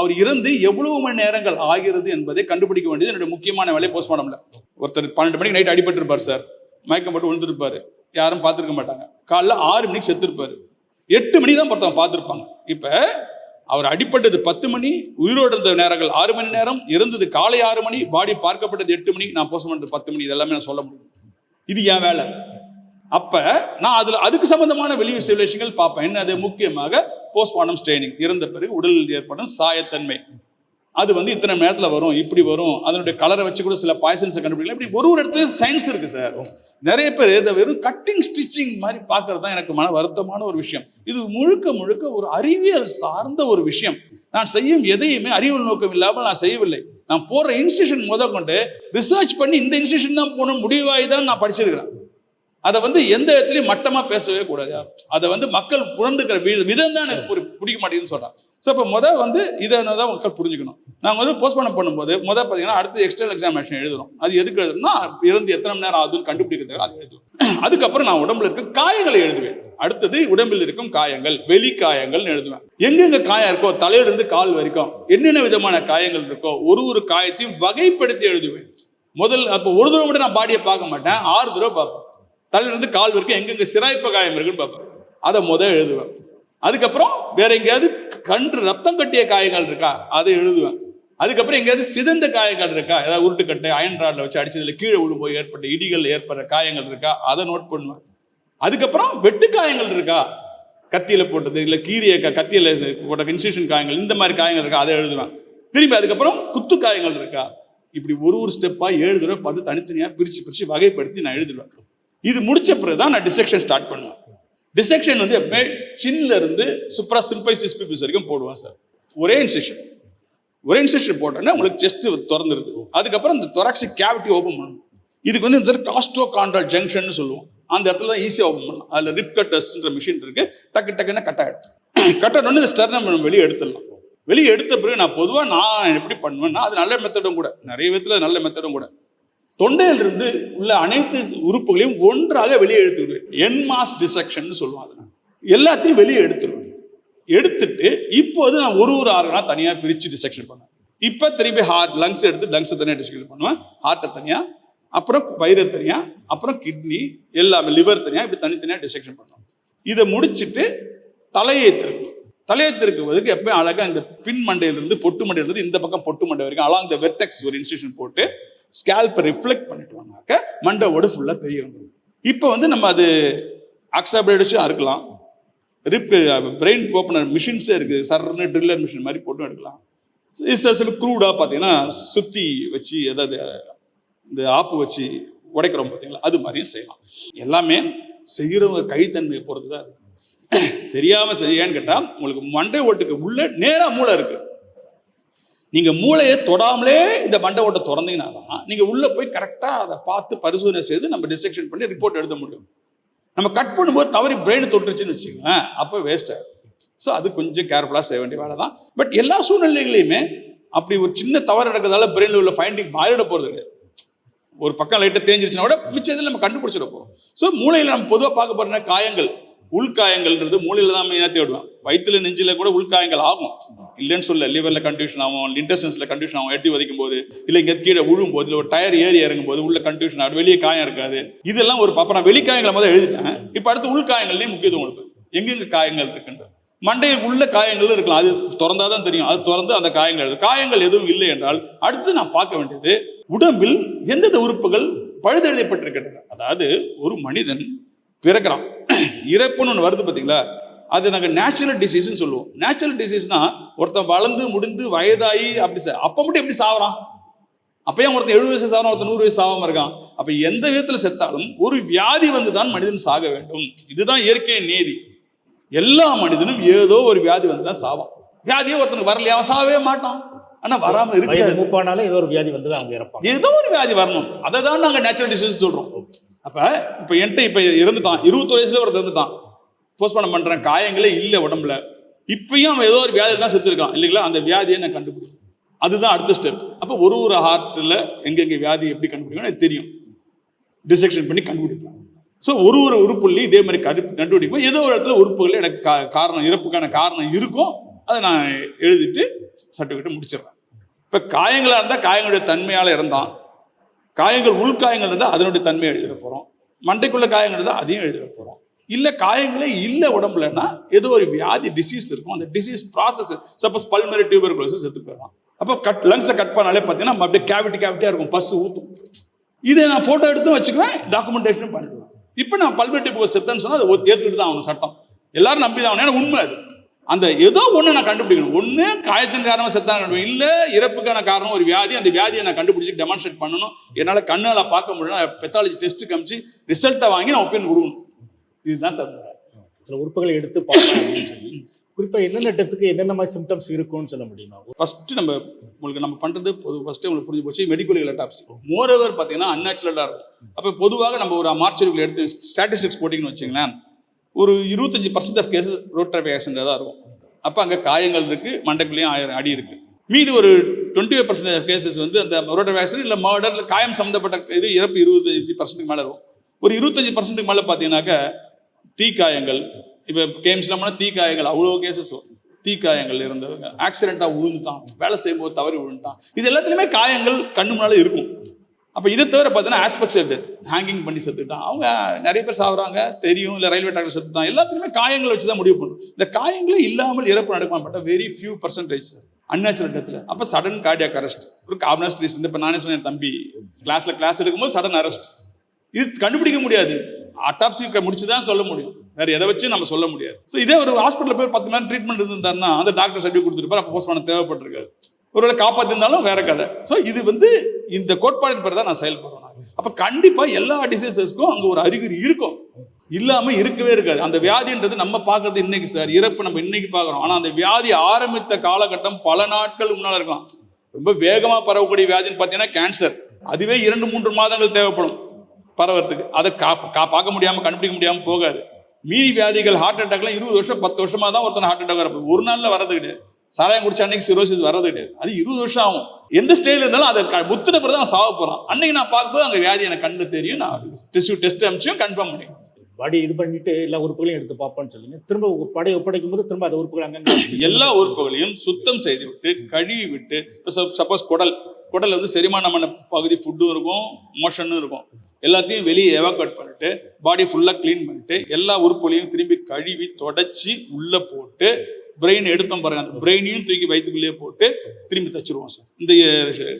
அவர் இருந்து எவ்வளவு மணி நேரங்கள் ஆகிறது என்பதை கண்டுபிடிக்க வேண்டியது என்னுடைய முக்கியமான வேலை போஸ்ட்மார்ட்டம்ல ஒருத்தர் பன்னெண்டு மணிக்கு நைட் அடிபட்டிருப்பார் சார். மயக்கம் போட்டு விழுந்துருப்பார். யாரும் பார்த்துருக்க மாட்டாங்க. காலைல ஆறு மணிக்கு செத்துருப்பார். எட்டு மணி தான் ஒருத்தவங்க பார்த்துருப்பாங்க. இப்போ அவர் அடிப்பட்டது பத்து மணி உயிரோடு இருந்த நேரங்கள் ஆறு மணி நேரம் இருந்தது காலை ஆறு மணி பாடி பார்க்கப்பட்டது எட்டு மணி நான் போஸ்ட் பண்ணுறது பத்து மணி இதெல்லாமே நான் சொல்ல முடியும். இது என் வேலை. அப்போ நான் அதில் அதுக்கு சம்பந்தமான வெளி விஷயங்கள் பார்ப்பேன். என்ன அது முக்கியமாக போஸ்ட்மார்டம் ஸ்ட்ரெயினிங் இறந்த பிறகு உடலில் ஏற்படும் சாயத்தன்மை. அது வந்து இத்தனை நேரத்தில் வரும் இப்படி வரும் அதனுடைய கலரை வச்சு கூட சில பாய்சன்ஸை கண்டுபிடிக்கலாம். இப்படி ஒரு ஒரு இடத்துல சயின்ஸ் இருக்கு சார் நிறைய பேர் இதை வெறும் கட்டிங் ஸ்டிச்சிங் மாதிரி பார்க்கறது தான் எனக்கு மன வருத்தமான ஒரு விஷயம். இது முழுக்க முழுக்க ஒரு அறிவியல் சார்ந்த ஒரு விஷயம். நான் செய்யும் எதையுமே அறிவியல் நோக்கம் இல்லாமல் நான் செய்யவில்லை. நான் போற இன்ஸ்டியூஷன் முத கொண்டு ரிசர்ச் பண்ணி இந்த இன்ஸ்டியூஷன் தான் போகணும் முடிவாகி தான் நான் படிச்சிருக்கிறேன். அதை வந்து எந்த இடத்துலையும் மட்டமா பேசவே கூடாது. அதை வந்து மக்கள் புரிந்துக்கிற விதம் தான் எனக்கு புரி- பிடிக்க மாட்டேங்குதுன்னு சொல்றான் ஸோ இப்போ முதல் வந்து இதை தான் மக்கள் புரிஞ்சுக்கணும். நாங்கள் வந்து போஸ்ட்மார்ட்டம் பண்ணும்போது முதல் பார்த்தீங்கன்னா அடுத்து எக்ஸ்டர்னல் எக்ஸாமினேஷன் எழுதுறோம். அது எதுக்கு எழுதுறோம்னா இருந்து எத்தனை மணி நேரம் ஆகுதுன்னு கண்டுபிடிக்கிறதுக்கு அது எழுதுவோம் அதுக்கப்புறம் நான் உடம்புல இருக்க காயங்களை எழுதுவேன். அடுத்தது உடம்பில் இருக்கும் காயங்கள் வெளி காயங்கள்னு எழுதுவேன். எங்கெங்க காயம் இருக்கோ தலையிலிருந்து கால் வரைக்கும் என்னென்ன விதமான காயங்கள் இருக்கோ ஒரு ஒரு காயத்தையும் வகைப்படுத்தி எழுதுவேன். முதல் அப்போ ஒரு தடவை மட்டும் நான் பாடியை பார்க்க மாட்டேன். ஆறு தடவை பார்ப்பேன். தலையிலிருந்து கால் வரைக்கும் எங்கெங்க சிராய்ப்ப காயம் இருக்குன்னு பார்ப்பேன். அதை முதல் எழுதுவேன். அதுக்கப்புறம் வேற எங்கேயாவது கன்று ரத்தம் கட்டிய காயங்கள் இருக்கா அதை எழுதுவேன். அதுக்கப்புறம் எங்கேயாவது சிதந்த காயங்கள் இருக்கா ஏதாவது உருட்டுக்கட்டை அயன் ராட்ல வச்சு அடிச்சதுல கீழே விழும்போது ஏற்பட்ட இடிகள் ஏற்படுற காயங்கள் இருக்கா அதை நோட் பண்ணுவேன். அதுக்கப்புறம் வெட்டு காயங்கள் இருக்கா கத்தியில போட்டது இல்ல கீரிய கத்தியில் கத்தியில போட்ட இன்ஸ்டியூஷன் காயங்கள் இந்த மாதிரி காயங்கள் இருக்கா அதை எழுதுவேன். திரும்பி அதுக்கப்புறம் குத்து காயங்கள் இருக்கா இப்படி ஒரு ஒரு ஸ்டெப்பா ஏழு தடவை பார்த்து தனித்தனியா பிரிச்சு பிரிச்சு வகைப்படுத்தி நான் எழுதுவேன். இது முடிச்ச பிறகு தான் நான் டிசெக்ஷன் ஸ்டார்ட் பண்ணுவேன். டிசெக்ஷன் வந்து எப்பவுமே சின்ல இருந்து சூப்பரா சிம்பைசிஸ் பிபிஸ் வரைக்கும் போடுவேன் சார். ஒரே இன்செக்ஷன் ஒரே இன்செக்ஷன் போட்டோன்னா உங்களுக்கு செஸ்ட் திறந்துருது. அதுக்கப்புறம் இந்த தொராக்சிக் கேவிட்டி ஓப்பன் பண்ணணும் இதுக்கு வந்து இந்த காஸ்டோ கான்ட்ரால் ஜங்ஷன் சொல்லுவோம். அந்த இடத்துல தான் ஈஸியாக ஓப்பன் பண்ணலாம் அதில் ரிப் கட்டர்ஸ்ன்ற மிஷின் இருக்கு. டக்கு டக்குன்னு கட் ஆகிடும் கட் ஆகிட்டோன்னு இந்த ஸ்டர்னம் நம்ம வெளியே எடுத்துடலாம். வெளியே எடுத்த பிறகு நான் பொதுவாக நான் எப்படி பண்ணுவேன்னா அது நல்ல மெத்தடும் கூட. நிறைய விதத்தில் நல்ல மெத்தடும் கூட. தொண்டையிலிருந்து உள்ள அனைத்து உறுப்புகளையும் ஒன்றாக வெளியே எடுத்து விடுவேன் என் மாஸ் டிசெக்ஷன் சொல்லுவாங்க அதை. எல்லாத்தையும் வெளியே எடுத்துருவேன் எடுத்துட்டு இப்போது நான் ஒரு ஒரு ஆர்கனாக தனியாக பிரித்து டிசெக்ஷன் பண்ணுவேன். இப்போ திருப்பி ஹார்ட் லங்ஸ் எடுத்து லங்ஸை தனியாக டிசெக்ஷன் பண்ணுவேன். ஹார்ட்டை தனியாக அப்புறம் வயிறை தனியாக அப்புறம் கிட்னி எல்லாமே லிவர் தனியாக இப்படி தனித்தனியாக டிசெக்ஷன் பண்ணுவோம் இதை முடிச்சுட்டு தலையை திருக்கும் தலையை திருக்குவதற்கு எப்பயும் அழகாக இந்த பின் மண்டையிலிருந்து பொட்டு மண்டையிலிருந்து இந்த பக்கம் பொட்டு மண்டை வரைக்கும் அலாங் த வெர்டெக்ஸ் ஒரு இன்ஸ்டியூஷன் போட்டு ஸ்கேல்பை ரிஃப்ளெக்ட் பண்ணிட்டோம்னாக்க மண்டவோடு ஃபுல்லாக தெரிய வந்துடும் இப்போ வந்து நம்ம அது ஆக்ஸ்ட்ரா அறுக்கலாம் ரிப் பிரெயின் ஓப்பனர் மிஷின்ஸே இருக்குது சர்னு ட்ரில்லர் மிஷின் மாதிரி போட்டும் எடுக்கலாம். சில க்ரூடாக பார்த்தீங்கன்னா சுற்றி வச்சு ஏதாவது இந்த ஆப்பு வச்சு உடைக்கிறோம் பார்த்தீங்களா அது மாதிரியும் செய்யலாம். எல்லாமே செய்கிறவங்க கைத்தன்மையை பொறுத்து தான் இருக்கு. தெரியாமல் செய்யன்னு கேட்டால் உங்களுக்கு மண்டை ஓட்டுக்கு உள்ளே நேராக மூளை இருக்குது நீங்க மூளையை தொடாமலே இந்த மண்டை ஓட்டை திறந்தீங்கன்னா தான் நீங்க உள்ள போய் கரெக்டாக அதை பார்த்து பரிசோதனை செய்து நம்ம டிசெக்ஷன் பண்ணி ரிப்போர்ட் எழுத முடியும். நம்ம கட் பண்ணும்போது தவறி பிரெயின் தொட்டுருச்சுன்னு வச்சுக்கோங்க அப்போ வேஸ்ட் ஆகும் ஸோ அது கொஞ்சம் கேர்ஃபுல்லாக செய்ய வேண்டிய வேலை தான் பட் எல்லா சூழ்நிலைகளையுமே அப்படி ஒரு சின்ன தவறு நடக்கிறதால பிரெயினில் உள்ள ஃபைண்டிங் மாறிட போகிறது கிடையாது. ஒரு பக்கம் லைட்டாக தேஞ்சிருச்சுன்னா கூட மிச்சம் இதில் நம்ம கண்டுபிடிச்சிட போகிறோம் ஸோ மூளையில் நம்ம பொதுவாக பார்க்க போகிற காயங்கள். உள்காயங்கள்ன்றது மூளையில் தான் மெயினாக தேடுவேன் வயிற்றுல நெஞ்சில் கூட உள்காயங்கள் ஆகும். இல்லைன்னு சொல்ல லிவரில் கன்ஃபியூஷன் ஆகும் இன்டெஸ்டன்ஸில் கன்ஃபியூஷன் ஆகும். எட்டி வதைக்கும் போது இல்லை இங்கே கீழே விழும் போது இல்லை ஒரு டயர் ஏறி இறங்கும் போது உள்ள கன்ஃபியூஷன் ஆகும். வெளியே காயம் இருக்காது. இதெல்லாம் ஒரு அப்போ நான் வெளிக்காயங்களை முதல்ல எழுதிட்டேன். இப்போ அடுத்து உள்காயங்கள்லேயும் முக்கியத்துவம் கொடுப்பேன். எங்கெங்க காயங்கள் இருக்குன்றது மண்டையில் உள்ள காயங்களும் இருக்கலாம். அது திறந்தாதான் தெரியும். அது திறந்து அந்த காயங்கள் எழுது காயங்கள் எதுவும் இல்லை என்றால் அடுத்து நான் பார்க்க வேண்டியது உடம்பில் எந்தெந்த உறுப்புகள் பழுதெழுதப்பட்டிருக்கின்றன அதாவது ஒரு மனிதன் பிறக்கிறான். இறப்புன்னு ஒன்று வருது பார்த்தீங்களா அது நாங்கள் நேச்சுரல் டிசீஸ்னு சொல்லுவோம். நேச்சுரல் டிசீஸ்னா ஒருத்தன் வளர்ந்து முடிந்து வயதாகி அப்படி அப்ப மட்டும் எப்படி சாவறான்? அப்பயும் ஒருத்தன் எழுபது வயசு சாவரம் ஒருத்தன் நூறு வயசு ஆகாம இருக்கான். அப்ப எந்த விதத்துல செத்தாலும் ஒரு வியாதி வந்து தான் மனிதன் சாக வேண்டும். இதுதான் இயற்கை நீதி. எல்லா மனிதனும் ஏதோ ஒரு வியாதி வந்து தான் சாவான். வியாதியே ஒருத்தனுக்கு வரலையா அவன் சாகவே மாட்டான். ஆனா வராம இருக்காது. மூப்பானாலே ஏதோ ஒரு வியாதி வந்து அவங்க இறப்பாங்க. ஏதோ ஒரு வியாதி வரணும். அதை தான் நாங்க நேச்சுரல் டிசீஸ் சொல்றோம். அப்ப இப்ப என்கிட்ட இப்ப இறந்துட்டான். இருபத்தொரு வயசுல ஒரு இறந்துட்டான். போஸ்ட்மார்ட்டம் பண்றேன் காயங்களே இல்ல உடம்புல. இப்பயும் அவன் ஏதோ ஒரு வியாதி தான் செத்துருக்கான். இல்லைங்களா? அந்த வியாதியை நான் கண்டுபிடிச்சேன். அதுதான் அடுத்த ஸ்டெப் அப்ப ஒரு ஒரு ஹார்ட்ல எங்கெங்க வியாதி எப்படி கண்டுபிடிக்கணும் எனக்கு தெரியும். டிசெக்ஷன் பண்ணி கண்டுபிடிப்பான். ஸோ ஒரு ஒரு உறுப்புலையும் இதே மாதிரி கண்டு கண்டுபிடிக்கும் ஏதோ ஒரு இடத்துல உறுப்புகள் எனக்கு கா- காரணம் இறப்புக்கான காரணம் இருக்கும். அதை நான் எழுதிட்டு சர்டிஃபிகேட்டை முடிச்சிடுறேன். இப்போ காயங்களாக இருந்தால் காயங்களுடைய தன்மையால் இறந்தான். காயங்கள் உள்காயங்கள் இருந்தால் அதனுடைய தன்மையை எழுதிட போகிறோம் மண்டைக்குள்ள காயங்கள் இருந்தால் அதையும் எழுதிட போகிறோம் இல்லை காயங்களே இல்லை உடம்புலன்னா ஏதோ ஒரு வியாதி டிசீஸ் இருக்கும். அந்த disease process suppose pulmonary tuberculosis செத்து போயிடலாம் அப்போ கட் லங்ஸை கட் பண்ணாலே பார்த்தீங்கன்னா அப்படியே கேவிட்டி கேவிட்டியாக இருக்கும். பஸ் ஊற்றும் இதை நான் ஃபோட்டோ எடுத்தும் வச்சுக்குவேன் டாக்குமெண்டேஷனும் பண்ணிடுவேன். இப்போ நான் பல்மரி டியூபர் செத்துன்னு சொன்னால் அதை ஏற்றுக்கிட்டு தான் அவங்க சட்டம். எல்லாரும் நம்பி தான் ஆகணும். ஏன்னா உண்மை அது. அந்த ஏதோ ஒன்று நான் கண்டுபிடிக்கணும். ஒன்று காயத்தின் காரணமாக செத்தாங்க இல்லை இறப்புக்கான காரணம் ஒரு வியாதி அந்த வியாதியை நான் கண்டுபிடிச்சி டெமான்ஸ்ட்ரேட் பண்ணணும். என்னால் கண்ணால் பார்க்க முடியல. பெத்தாலஜி டெஸ்ட் காமிச்சு ரிசல்ட்டை வாங்கி நான் ஒப்பீனியன் கொடுக்கணும் இதுதான் சார். சில உறுப்புகளை எடுத்து அப்படின்னு சொல்லி. குறிப்பா என்னென்ன டெத்துக்கு என்னென்ன மாதிரி சிம்டம்ஸ் இருக்கும்னு சொல்ல முடியுமா? ஃபர்ஸ்ட் நம்ம உங்களுக்கு நம்ம பண்றது பொது ஃபர்ஸ்ட் உங்களுக்கு புரிஞ்சு போச்சு மெடிக்கல் எலக்டாப்சி மோரோவர் பார்த்தீங்கன்னா அன்நேச்சுரலாக இருக்கும். அப்போ பொதுவாக நம்ம ஒரு மார்ச்சரிகள் எடுத்து ஸ்டாட்டிஸ்டிக்ஸ் போட்டிங்கன்னு வச்சுங்களேன் ஒரு இருபத்தஞ்சு percent of cases road traffic accident தான் இருக்கும். அப்போ அங்கே காயங்கள் இருக்குது மண்டைக்குள்ளேயும் ஆயிரம் அடி இருக்குது மீதி ஒரு twenty five percent of cases வந்து அந்த ரோட்டரி ஆக்சிடென்ட் இல்லை மர்டர் இல்லை காயம் சம்மந்தப்பட்ட இது இறப்பு இருபத்தஞ்சு பர்சன்ட்டுக்கு மேலே இருக்கும் ஒரு இருபத்தஞ்சு பர்சன்ட்டுக்கு மேலே பார்த்தீங்கன்னாக்க தீக்காயங்கள் இப்போ கேம்ஸ்லாம் போனால் தீக்காயங்கள் அவ்வளோ கேசஸ் வரும். தீக்காயங்கள் இருந்தவங்க ஆக்சிடென்ட்டாக விழுந்துட்டான் வேலை செய்யும்போது தவறி விழுந்துட்டான். இது எல்லாத்துலேயுமே காயங்கள் கண்ணு முன்னால் இருக்கும். அப்போ இதை தவிர பார்த்தீங்கன்னா ஆஸ்பெக்ட்ஸ் டெத் ஹேங்கிங் பண்ணி செத்துட்டான் அவங்க நிறைய பேர் சாகுறாங்க தெரியும் இல்லை ரயில்வே ட்ராக்ல செத்துட்டான். எல்லாத்துலேயுமே காயங்களை வச்சு தான் முடிவு பண்ணும் இந்த காயங்களே இல்லாமல் இறப்பு நடக்கலாம் but very few percentage unnatural டெத்தில் அப்போ சடன் கார்டியாக் அரெஸ்ட் ஒரு கார்பனஸ் ரீசன் இப்போ நானே சொன்னேன் என் தம்பி கிளாஸில் கிளாஸ் எடுக்கும்போது சடன் அரெஸ்ட் இது கண்டுபிடிக்க முடியாது. அட்டாப்சி முடிச்சு தான் சொல்ல முடியும். வேற எதை வச்சு நம்ம சொல்ல முடியாது. ஸோ இதே ஒரு ஹாஸ்பிட்டல் போய் பத்து மணி ட்ரீட்மெண்ட் இருந்தாருன்னா அந்த டாக்டர் சர்டிஃபிகேட் கொடுத்துருப்பார். அப்போ போஸ்ட்மார்ட்டம் தேவைப்பட்டிருக்காரு ஒருவேளை காப்பாற்றிருந்தாலும் வேற கதை. ஸோ இது வந்து இந்த கோட்பாடு பேர் தான் நான் செயல்படுறேன் அப்போ கண்டிப்பாக எல்லா டிசீசஸ்க்கும் அங்கே ஒரு அறிகுறி இருக்கும். இல்லாமல் இருக்கவே இருக்காது. அந்த வியாதின்றது நம்ம பார்க்கறது இன்னைக்கு சார் இறப்பு நம்ம இன்னைக்கு பார்க்குறோம். ஆனால் அந்த வியாதி ஆரம்பித்த காலகட்டம் பல நாட்கள் முன்னால் இருக்கலாம். ரொம்ப வேகமாக பரவக்கூடிய வியாதின்னு பார்த்தீங்கன்னா கேன்சர் அதுவே இரண்டு மூன்று மாதங்கள் தேவைப்படும் பரவறதுக்கு. அதை கா கா பார்க்க முடியாமல் கண்டுபிடிக்க முடியாமல் போகாது. மீதி வியாதிகள் ஹார்ட் அட்டாக்லாம் இருபது வருஷம் பத்து வருஷமாக தான் ஒருத்தன் ஹார்ட் அட்டாக் வரப்போகுது ஒரு நாளில் வரது கிடையாது. சாராயம் குடிச்ச அன்னைக்கு சிரோசிஸ் வர்றது கிடையாது. அது இருபது வருஷம் ஆகும். எந்த ஸ்டேஜ்ல இருந்தாலும் அதை முத்துன பிறகு தான் சாக போறான். அன்னைக்கு நான் பார்க்கும்போது அங்க வியாதி எனக்கு கண்டு தெரியும். நான் டெஸ்ட் டெஸ்ட் அமிச்சும் கன்ஃபார்ம் பண்ணிடுவேன் பாடி இது பண்ணிட்டு எல்லா உறுப்புகளையும் எடுத்து பார்ப்போம்னு சொல்லுங்க. திரும்ப படையை ஒப்படைக்கும் போது திரும்ப அந்த உறுப்புகள் அங்கங்க *coughs* எல்லா உறுப்புகளையும் சுத்தம் செய்து விட்டு கழுவி விட்டு இப்போ சப்போஸ் குடல் குடல் வந்து செரிமானம் பண்ண பகுதி ஃபுட்டும் இருக்கும் மோஷனும் இருக்கும். எல்லாத்தையும் வெளியே எவாக்குவேட் பண்ணிட்டு பாடி ஃபுல்லாக க்ளீன் பண்ணிட்டு எல்லா உறுப்புகளையும் திரும்பி கழுவி தொடச்சி உள்ள போட்டு பிரெயின் எடுத்தோம் பாருங்க. அந்த பிரெயினையும் தூக்கி வயிற்றுக்குள்ளேயே போட்டு திரும்பி தச்சிருவோம் சார். இந்த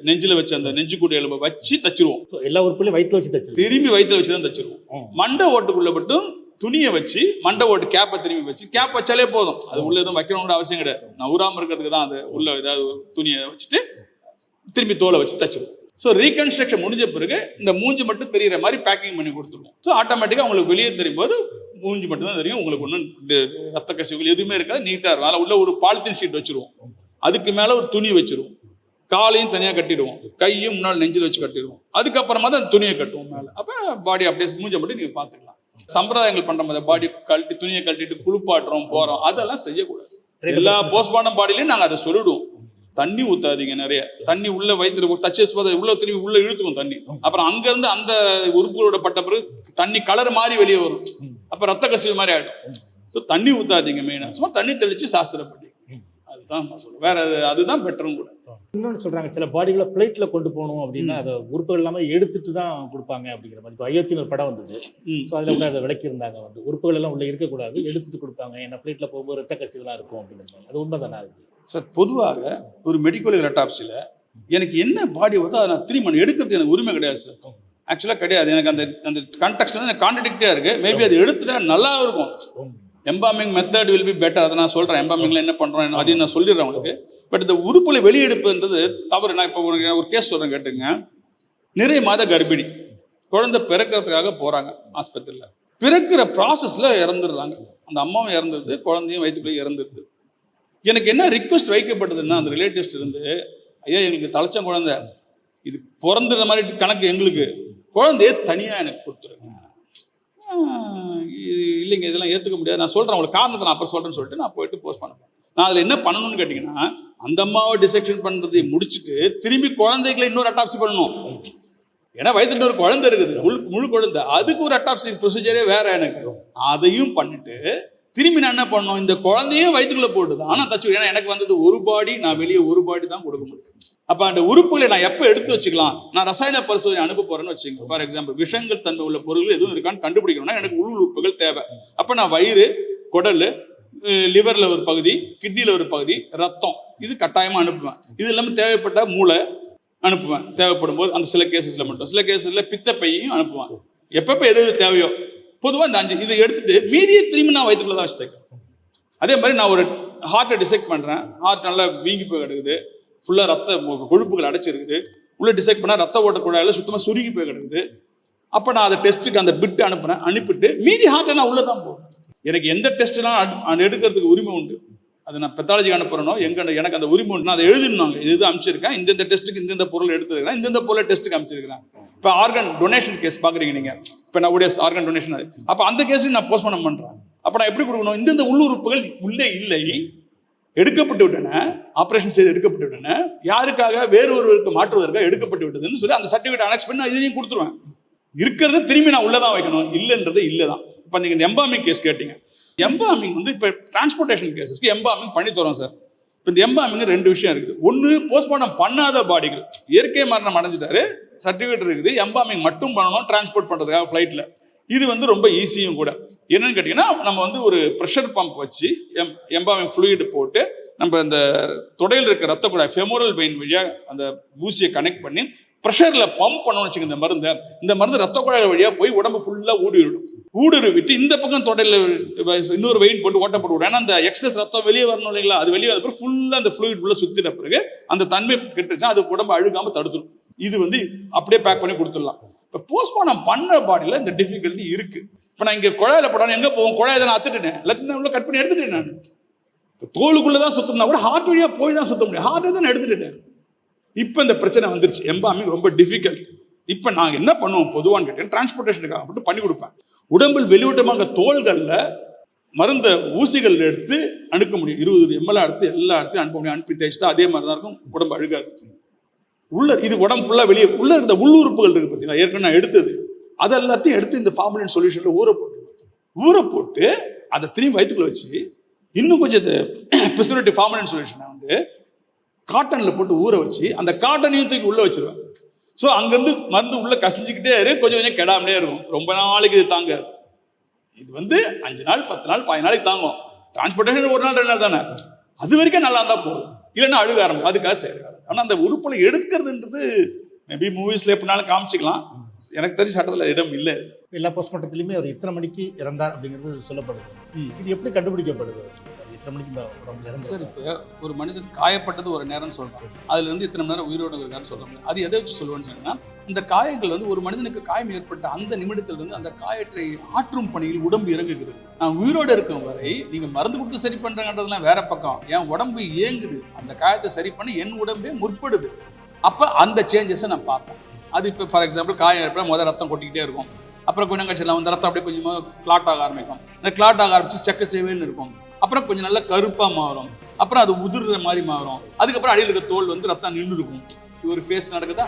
நெஞ்சில வச்ச அந்த நெஞ்சு கூடு எலும்பை வச்சு தச்சிருவோம். எல்லா உறுப்புகளையும் வயிற்றுல வச்சு தச்சு திரும்பி வயிற்றுல வச்சு தான் தச்சிருவோம். மண்டை ஓட்டுக்குள்ள மட்டும் துணியை வச்சு மண்டை ஓட்டு கேப்பை திரும்பி வச்சு கேப் வச்சாலே போதும். அது உள்ள எதுவும் வைக்கணுங்கிற அவசியம் கிடையாது. நான் இருக்கிறதுக்கு தான் அது உள்ள ஏதாவது துணியை வச்சுட்டு திரும்பி தோலை வச்சு தச்சிருவோம். ஸோ ரீகன்ஸ்ட்ரக்ஷன் முடிஞ்ச பிறகு இந்த மூஞ்சி மட்டும் தெரியிற மாதிரி பேக்கிங் பண்ணி கொடுத்துருவோம். ஸோ ஆட்டோமேட்டிக்காக உங்களுக்கு வெளியே தெரியும் போது மூஞ்சி மட்டும் தான் தெரியும். உங்களுக்கு ஒன்றும் ரத்த கசிவுகள் எதுவுமே இருக்காது. நீட்டாக இருக்கும். அதில் உள்ள ஒரு பாலித்தீன் ஷீட் வச்சிருவோம். அதுக்கு மேலே ஒரு துணி வச்சிருவோம். காலையும் தனியாக கட்டிடுவோம். கையும் முன்னால் நெஞ்சில் வச்சு கட்டிடுவோம். அதுக்கப்புறமா தான் துணியை கட்டுவோம் மேலே. அப்போ பாடி அப்படியே மூஞ்ச மட்டும் நீங்கள் பார்த்துக்கலாம். சம்பிரதாயங்கள் பண்ணுற மாதிரி பாடி கழட்டி துணியை கழட்டிட்டு குளிப்பாட்டுறோம் போகிறோம் அதெல்லாம் செய்யக்கூடாது. எல்லா போஸ்ட்மார்ட்டம் பாடியிலையும் நாங்கள் அதை சொல்லிடுவோம். தண்ணி ஊத்தாதீங்க நிறைய. தண்ணி உள்ள வயிற்றுல தச்சஸ் உள்ள திரும்பி உள்ள இழுத்துக்கும் தண்ணி. அப்புறம் அங்க இருந்து அந்த உறுப்புகளோட பட்ட பிறகு தண்ணி கலர் மாதிரி வெளியே வரும். அப்ப ரத்த கசிவு மாதிரி ஆயிடும். ஸோ தண்ணி ஊத்தாதீங்க மெயினா சும்மா தண்ணி தெளிச்சு சாஸ்திரப்படி. அதுதான் சொல்லுவேன் வேற அது- அதுதான் பெட்டரும் கூட. இன்னொன்னு சொல்றாங்க சில பாடிகளை பிளேட்ல கொண்டு போகணும் அப்படின்னா அதை உறுப்புகள் இல்லாம எடுத்துட்டு தான் கொடுப்பாங்க அப்படிங்கிற மாதிரி. இப்போ அயோத்தின்னு ஒரு படம் வந்தது. ஸோ அதில் கூட அதை விளக்கி இருந்தாங்க வந்து. உறுப்புகள் எல்லாம் உள்ள இருக்கக்கூடாது. எடுத்துட்டு கொடுப்பாங்க. ஏன்னா பிளேட்ல போகும்போது ரத்த கசிவுலாம் இருக்கும் அப்படிங்கிற மாதிரி. அது உண்மைதானா அது? சார் பொதுவாக ஒரு மெடிக்கல் லெட்டாப்ஸில் எனக்கு என்ன பாடி வருதோ அதை நான் திரும்பி எடுக்கிறது எனக்கு உரிமை கிடையாது சார் ஆக்சுவலாக கிடையாது. எனக்கு அந்த அந்த கான்டெக்ட் வந்து எனக்கு கான்ட்ரடிக்டாக இருக்கு. மேபி அது எடுத்துட்டா நல்லா இருக்கும். Embalming method will be better அதை நான் சொல்கிறேன் எம்பாமிங்கில் என்ன பண்ணுறோம் அதையும் நான் சொல்லிடுறேன் உங்களுக்கு. பட் இந்த உறுப்புகளை வெளியெடுப்புன்றது தவறு. நான் இப்போ ஒரு ஒரு கேஸ் சொல்கிறேன் கேட்டுங்க. நிறைய மாத கர்ப்பிணி. குழந்தை பிறக்கிறதுக்காக போகிறாங்க ஆஸ்பத்திரியில். பிறக்கிற ப்ராசஸில் இறந்துடுறாங்க. அந்த அம்மாவும் இறந்துருது குழந்தையும் வயிற்றுக்குள்ளே இறந்துருது எனக்கு என்ன ரிக்வெஸ்ட் வைக்கப்பட்டதுன்னா அந்த ரிலேட்டிவ்ஸ்ட் இருந்து ஐயா எங்களுக்கு தலைச்சம் குழந்தை. இது பிறந்துற மாதிரி கணக்கு எங்களுக்கு. குழந்தையே தனியாக எனக்கு கொடுத்துருங்க. இது இல்லைங்க இதெல்லாம் ஏற்றுக்க முடியாது. நான் சொல்கிறேன் உங்களுக்கு காரணத்தை நான் அப்புறம் சொல்கிறேன்னு சொல்லிட்டு நான் போயிட்டு போஸ்ட் பண்ணுவேன் நான் அதில் என்ன பண்ணணும்னு கேட்டிங்கன்னா அந்த அம்மாவை டிசெக்ஷன் பண்ணுறதை முடிச்சுட்டு திரும்பி குழந்தைகளை இன்னொரு அட்டாப்சி பண்ணணும். ஏன்னா வயதுல ஒரு குழந்தை இருக்குது. முழு முழு குழந்தை. அதுக்கு ஒரு அட்டாப்சி ப்ரொசீஜரே வேற எனக்கு. அதையும் பண்ணிட்டு திரும்பி நான் என்ன பண்ணோம் இந்த குழந்தையும் வயிற்றுக்குள்ள போட்டுது. ஆனால் தச்சு ஏன்னா எனக்கு வந்தது ஒரு பாடி நான் வெளியே ஒரு பாடி தான் கொடுக்க முடியும். அப்போ அந்த உறுப்புகளை நான் எப்போ எடுத்து வச்சுக்கலாம்? நான் ரசாயன பரிசோதனை அனுப்ப போறேன்னு வச்சுக்கோங்க. ஃபார் எக்ஸாம்பிள் விஷங்கள் தன்மை உள்ள பொருள் எதுவும் இருக்கான்னு கண்டுபிடிக்கணும்னா எனக்கு உள் உறுப்புகள் தேவை. அப்போ நான் வயிறு குடல் லிவர்ல ஒரு பகுதி கிட்னில ஒரு பகுதி ரத்தம். இது கட்டாயமா அனுப்புவேன். இது இல்லாமல் தேவைப்பட்ட மூளை அனுப்புவேன். தேவைப்படும் போது அந்த சில கேசஸ்ல மட்டும். சில கேசஸ்ல பித்தப்பையும் அனுப்புவேன். எப்பப்ப எது எது தேவையோ. பொதுவாக இந்த அஞ்சு இதை எடுத்துட்டு மீதியை திரும்பி நான் வயிற்றுக்குள்ள தான் வச்சு அதே மாதிரி நான் ஒரு ஹார்ட்டை டிசெக்ட் பண்ணுறேன் ஹார்ட் நல்லா வீங்கி போய் கிடக்குது. ஃபுல்லாக ரத்த கொழுப்புகள் அடைச்சிருக்குது. உள்ளே டிசெக்ட் பண்ணால் ரத்த ஓட்ட குழாயில் சுத்தமாக சுருங்கி போய் கிடக்குது. அப்போ நான் அதை டெஸ்ட்டுக்கு அந்த பிட்டு அனுப்புறேன். அனுப்பிட்டு மீதி ஹார்ட்டை நான் உள்ளே தான் போகும் எனக்கு எந்த டெஸ்ட்லாம் எடுக்கிறதுக்கு உரிமை உண்டு. அதை நான் பெத்தாலஜிக்கு அனுப்புறனோ எங்க எனக்கு அந்த உரிமை உண்டு. நான் அதை எழுதினாங்க இது இது அனுப்பிச்சிருக்கேன் இந்தந்த டெஸ்ட்டுக்கு இந்தந்த பொருள் எடுத்துருக்கிறேன். இந்தந்த பொருளை டெஸ்ட்டுக்கு அனுப்பிச்சிருக்கிறேன் இப்போ ஆர்கன் டொனேஷன் கேஸ் பார்க்குறீங்க நீங்கள் இப்போ நான் உடைய ஆர்கன் டொனேஷன் அப்போ அந்த கேஸையும் நான் போஸ்ட்மார்ட்டம் பண்ணுறேன் அப்போ நான் எப்படி கொடுக்கணும்? இந்தந்த உள்ளுறுப்புகள் உள்ளே இல்லை. எடுக்கப்பட்டு விட்டன. ஆப்ரேஷன் செய்து எடுக்கப்பட்டு விட்டன. யாருக்காக? வேறொருவருக்கு மாற்றுவதற்காக எடுக்கப்பட்டு விட்டதுன்னு சொல்லி அந்த சர்டிஃபிகேட் அனெக்ஸ் பண்ணி நான் இதையும் கொடுத்துருவேன். இருக்கிறத திரும்பி நான் உள்ளே தான் வைக்கணும். இல்லைன்றது இல்லை தான். இப்போ நீங்கள் இந்த எம்பாமிங் கேஸ் கேட்டீங்க. எம்பாமிங் வந்து இப்போ டிரான்ஸ்போர்ட்டேஷன் கேசஸ்க்கு எம்பாமிங் பண்ணி தரோம் சார் இப்போ இந்த எம்பாமிங் ரெண்டு விஷயம் இருக்குது. ஒன்று போஸ்ட்மார்ட்டம் பண்ணாத பாடிகள் இயற்கை மரணம் அடைஞ்சிட்டாரு. சர்டிஃபிகேட் இருக்குது. எம்பாமிங் மட்டும் பண்ணணும் டிரான்ஸ்போர்ட் பண்ணுறதுக்காக ஃப்ளைட்டில் இது வந்து ரொம்ப ஈஸியும் கூட. என்னன்னு கேட்டிங்கன்னா நம்ம வந்து ஒரு ப்ரெஷர் பம்ப் வச்சு எம் எம்பாமிங் ஃப்ளூயிட் போட்டு நம்ம இந்த தொடையில் இருக்க ரத்த குழாய் ஃபெமோரல் வெயின் வழியாக அந்த ஊசியை கனெக்ட் பண்ணி ப்ரெஷரில் பம்ப் பண்ணணும்னு வச்சுங்க இந்த மருந்தை. இந்த மருந்து ரத்த குழாய் வழியாக போய் உடம்பு ஃபுல்லாக ஊடுருவிடும். ஊடுருவிட்டு இந்த பக்கம் தொடையில் இன்னொரு வெயின் போட்டு ஓட்ட போட்டு ஏன்னா அந்த எக்ஸஸ் ரத்தம் வெளியே வரணும் இல்லைங்களா? அது வெளியே வந்த பிறகு ஃபுல்லாக அந்த ஃப்ளூயிட் உள்ள சுத்தின பிறகு அந்த தன்மை கெட்டுச்சுன்னா அது உடம்பு அழுகாமல் தடுத்துடும் இது வந்து அப்படியே பேக் பண்ணி கொடுத்துடலாம். இப்போ போஸ்ட்மார்ட்டம் பண்ண பாடியில் இந்த டிஃபிகல்ட்டி இருக்குது இப்போ நான் இங்கே குழாயில் போடாமல் எங்கே போவோம்? குழாயை தான் நான் அத்துட்டேன் எல்லாத்தையும் உள்ள கட் பண்ணி எடுத்துட்டேன் நான். இப்போ தோலுக்குள்ளே தான் சுற்றணும்னா கூட ஹார்ட் வழியாக போய் தான் சுத்த முடியும். ஹார்ட்டை தான் எடுத்துட்டேன் இப்போ இந்த பிரச்சனை வந்துருச்சு. எம்பாமிங் ரொம்ப டிஃபிகல்ட் இப்போ நாங்கள் என்ன பண்ணுவோம்? பொதுவான்னு கேட்டேன் டிரான்ஸ்போர்ட்டேஷனுக்காக மட்டும் பண்ணி கொடுப்பேன். உடம்பில் வெளியூட்டமாக தோள்களில் மருந்த ஊசிகள் எடுத்து அனுப்ப முடியும். இருபது எம்எல் எடுத்து எல்லா இடத்தையும் அனுப்ப முடியும். அனுப்பி தேய்ச்சிட்டா அதே மாதிரி தான் இருக்கும். உடம்பு அழுகாது. உள்ள இது உடம்பு ஃபுல்லாக வெளியே உள்ள இருந்த உள்ளுறுப்புகள் இருக்கு பார்த்தீங்களா ஏற்கனவே நான் எடுத்தது. அது எல்லாத்தையும் எடுத்து இந்த ஃபார்முலின் சொல்யூஷனில் ஊற போட்டு ஊற போட்டு அதை திரும்பி வயிற்றுக்குள்ள வச்சு இன்னும் கொஞ்சம் இது ப்ரிசர்வேட்டிவ் ஃபார்முலின் சொல்யூஷனை வந்து காட்டனில் போட்டு ஊற வச்சு அந்த காட்டனையும் தூக்கி உள்ளே வச்சிருவேன். ஸோ அங்கேருந்து மருந்து உள்ளே கசிஞ்சுக்கிட்டே இரு கொஞ்சம் கொஞ்சம் கெடாமலே இருக்கும். ரொம்ப நாளைக்கு இது தாங்காது. இது வந்து அஞ்சு நாள் பத்து நாள் பதினஞ்சு நாளைக்கு தாங்கும். டிரான்ஸ்போர்ட்டேஷன் ஒரு நாள் ரெண்டு நாள் தானே? அது வரைக்கும் நல்லா இருந்தால் போதும். இல்லைன்னா அழுக ஆரம்பிக்கும். அதுக்காக சேராது ஆனால் அந்த உறுப்புல எடுக்கிறதுன்றது மேபி மூவிஸில் எப்படினாலும் காமிச்சிக்கலாம். எனக்கு தெரிஞ்ச சட்டத்தில் இடம் இல்லை எல்லா போஸ்ட்மார்ட்டத்திலையுமே அவர் இத்தனை மணிக்கு இறந்தார் அப்படிங்கிறது சொல்லப்படுது. ம். இது எப்படி கண்டுபிடிக்கப்படுது? இத்தனை மணிக்கு சார் இப்போ ஒரு மனிதன் காயப்பட்டது ஒரு நேரம்னு சொல்றாங்க. அதுல இருந்து இத்தனை மணி நேரம் உயிரோடு இருக்கான்னு முடியாது. அது எதை வச்சு சொல்லுவேன்னு சொன்னா இந்த காயங்கள் வந்து ஒரு மனிதனுக்கு காயம் ஏற்பட்ட அந்த நிமிடத்திலிருந்து அந்த காயத்தை ஆற்றும் பணியில் உடம்பு இறங்குகிறது. நான் உயிரோடு இருக்கும் வரை நீங்க மருந்து கொடுத்து சரி பண்றங்கன்றதுலாம் வேற பக்கம். என் உடம்பு இயங்குது. அந்த காயத்தை சரி பண்ணி என் உடம்பே முற்படுது. அப்ப அந்த சேஞ்சஸை நான் பார்ப்பேன். அது இப்போ ஃபார் எக்ஸாம்பிள் காயம் ஏற்பட முதல் ரத்தம் கொட்டிக்கிட்டே இருக்கும். அப்புறம் கொஞ்சம் கட்சியில் வந்து ரத்தம் அப்படியே கொஞ்சமாக கிளாட் ஆக ஆரம்பிக்கும். இந்த கிளாட் ஆக ஆரம்பிச்சு செக்க சேவைன்னு இருக்கும். அப்புறம் கொஞ்சம் நல்லா கருப்பாக மாறும். அப்புறம் அது உதிர்ற மாதிரி மாறும். அதுக்கப்புறம் அடியில் இருக்க தோல் வந்து ரத்தம் நின்று இருக்கும் ஒரு ஃபேஸ் நடக்குதா?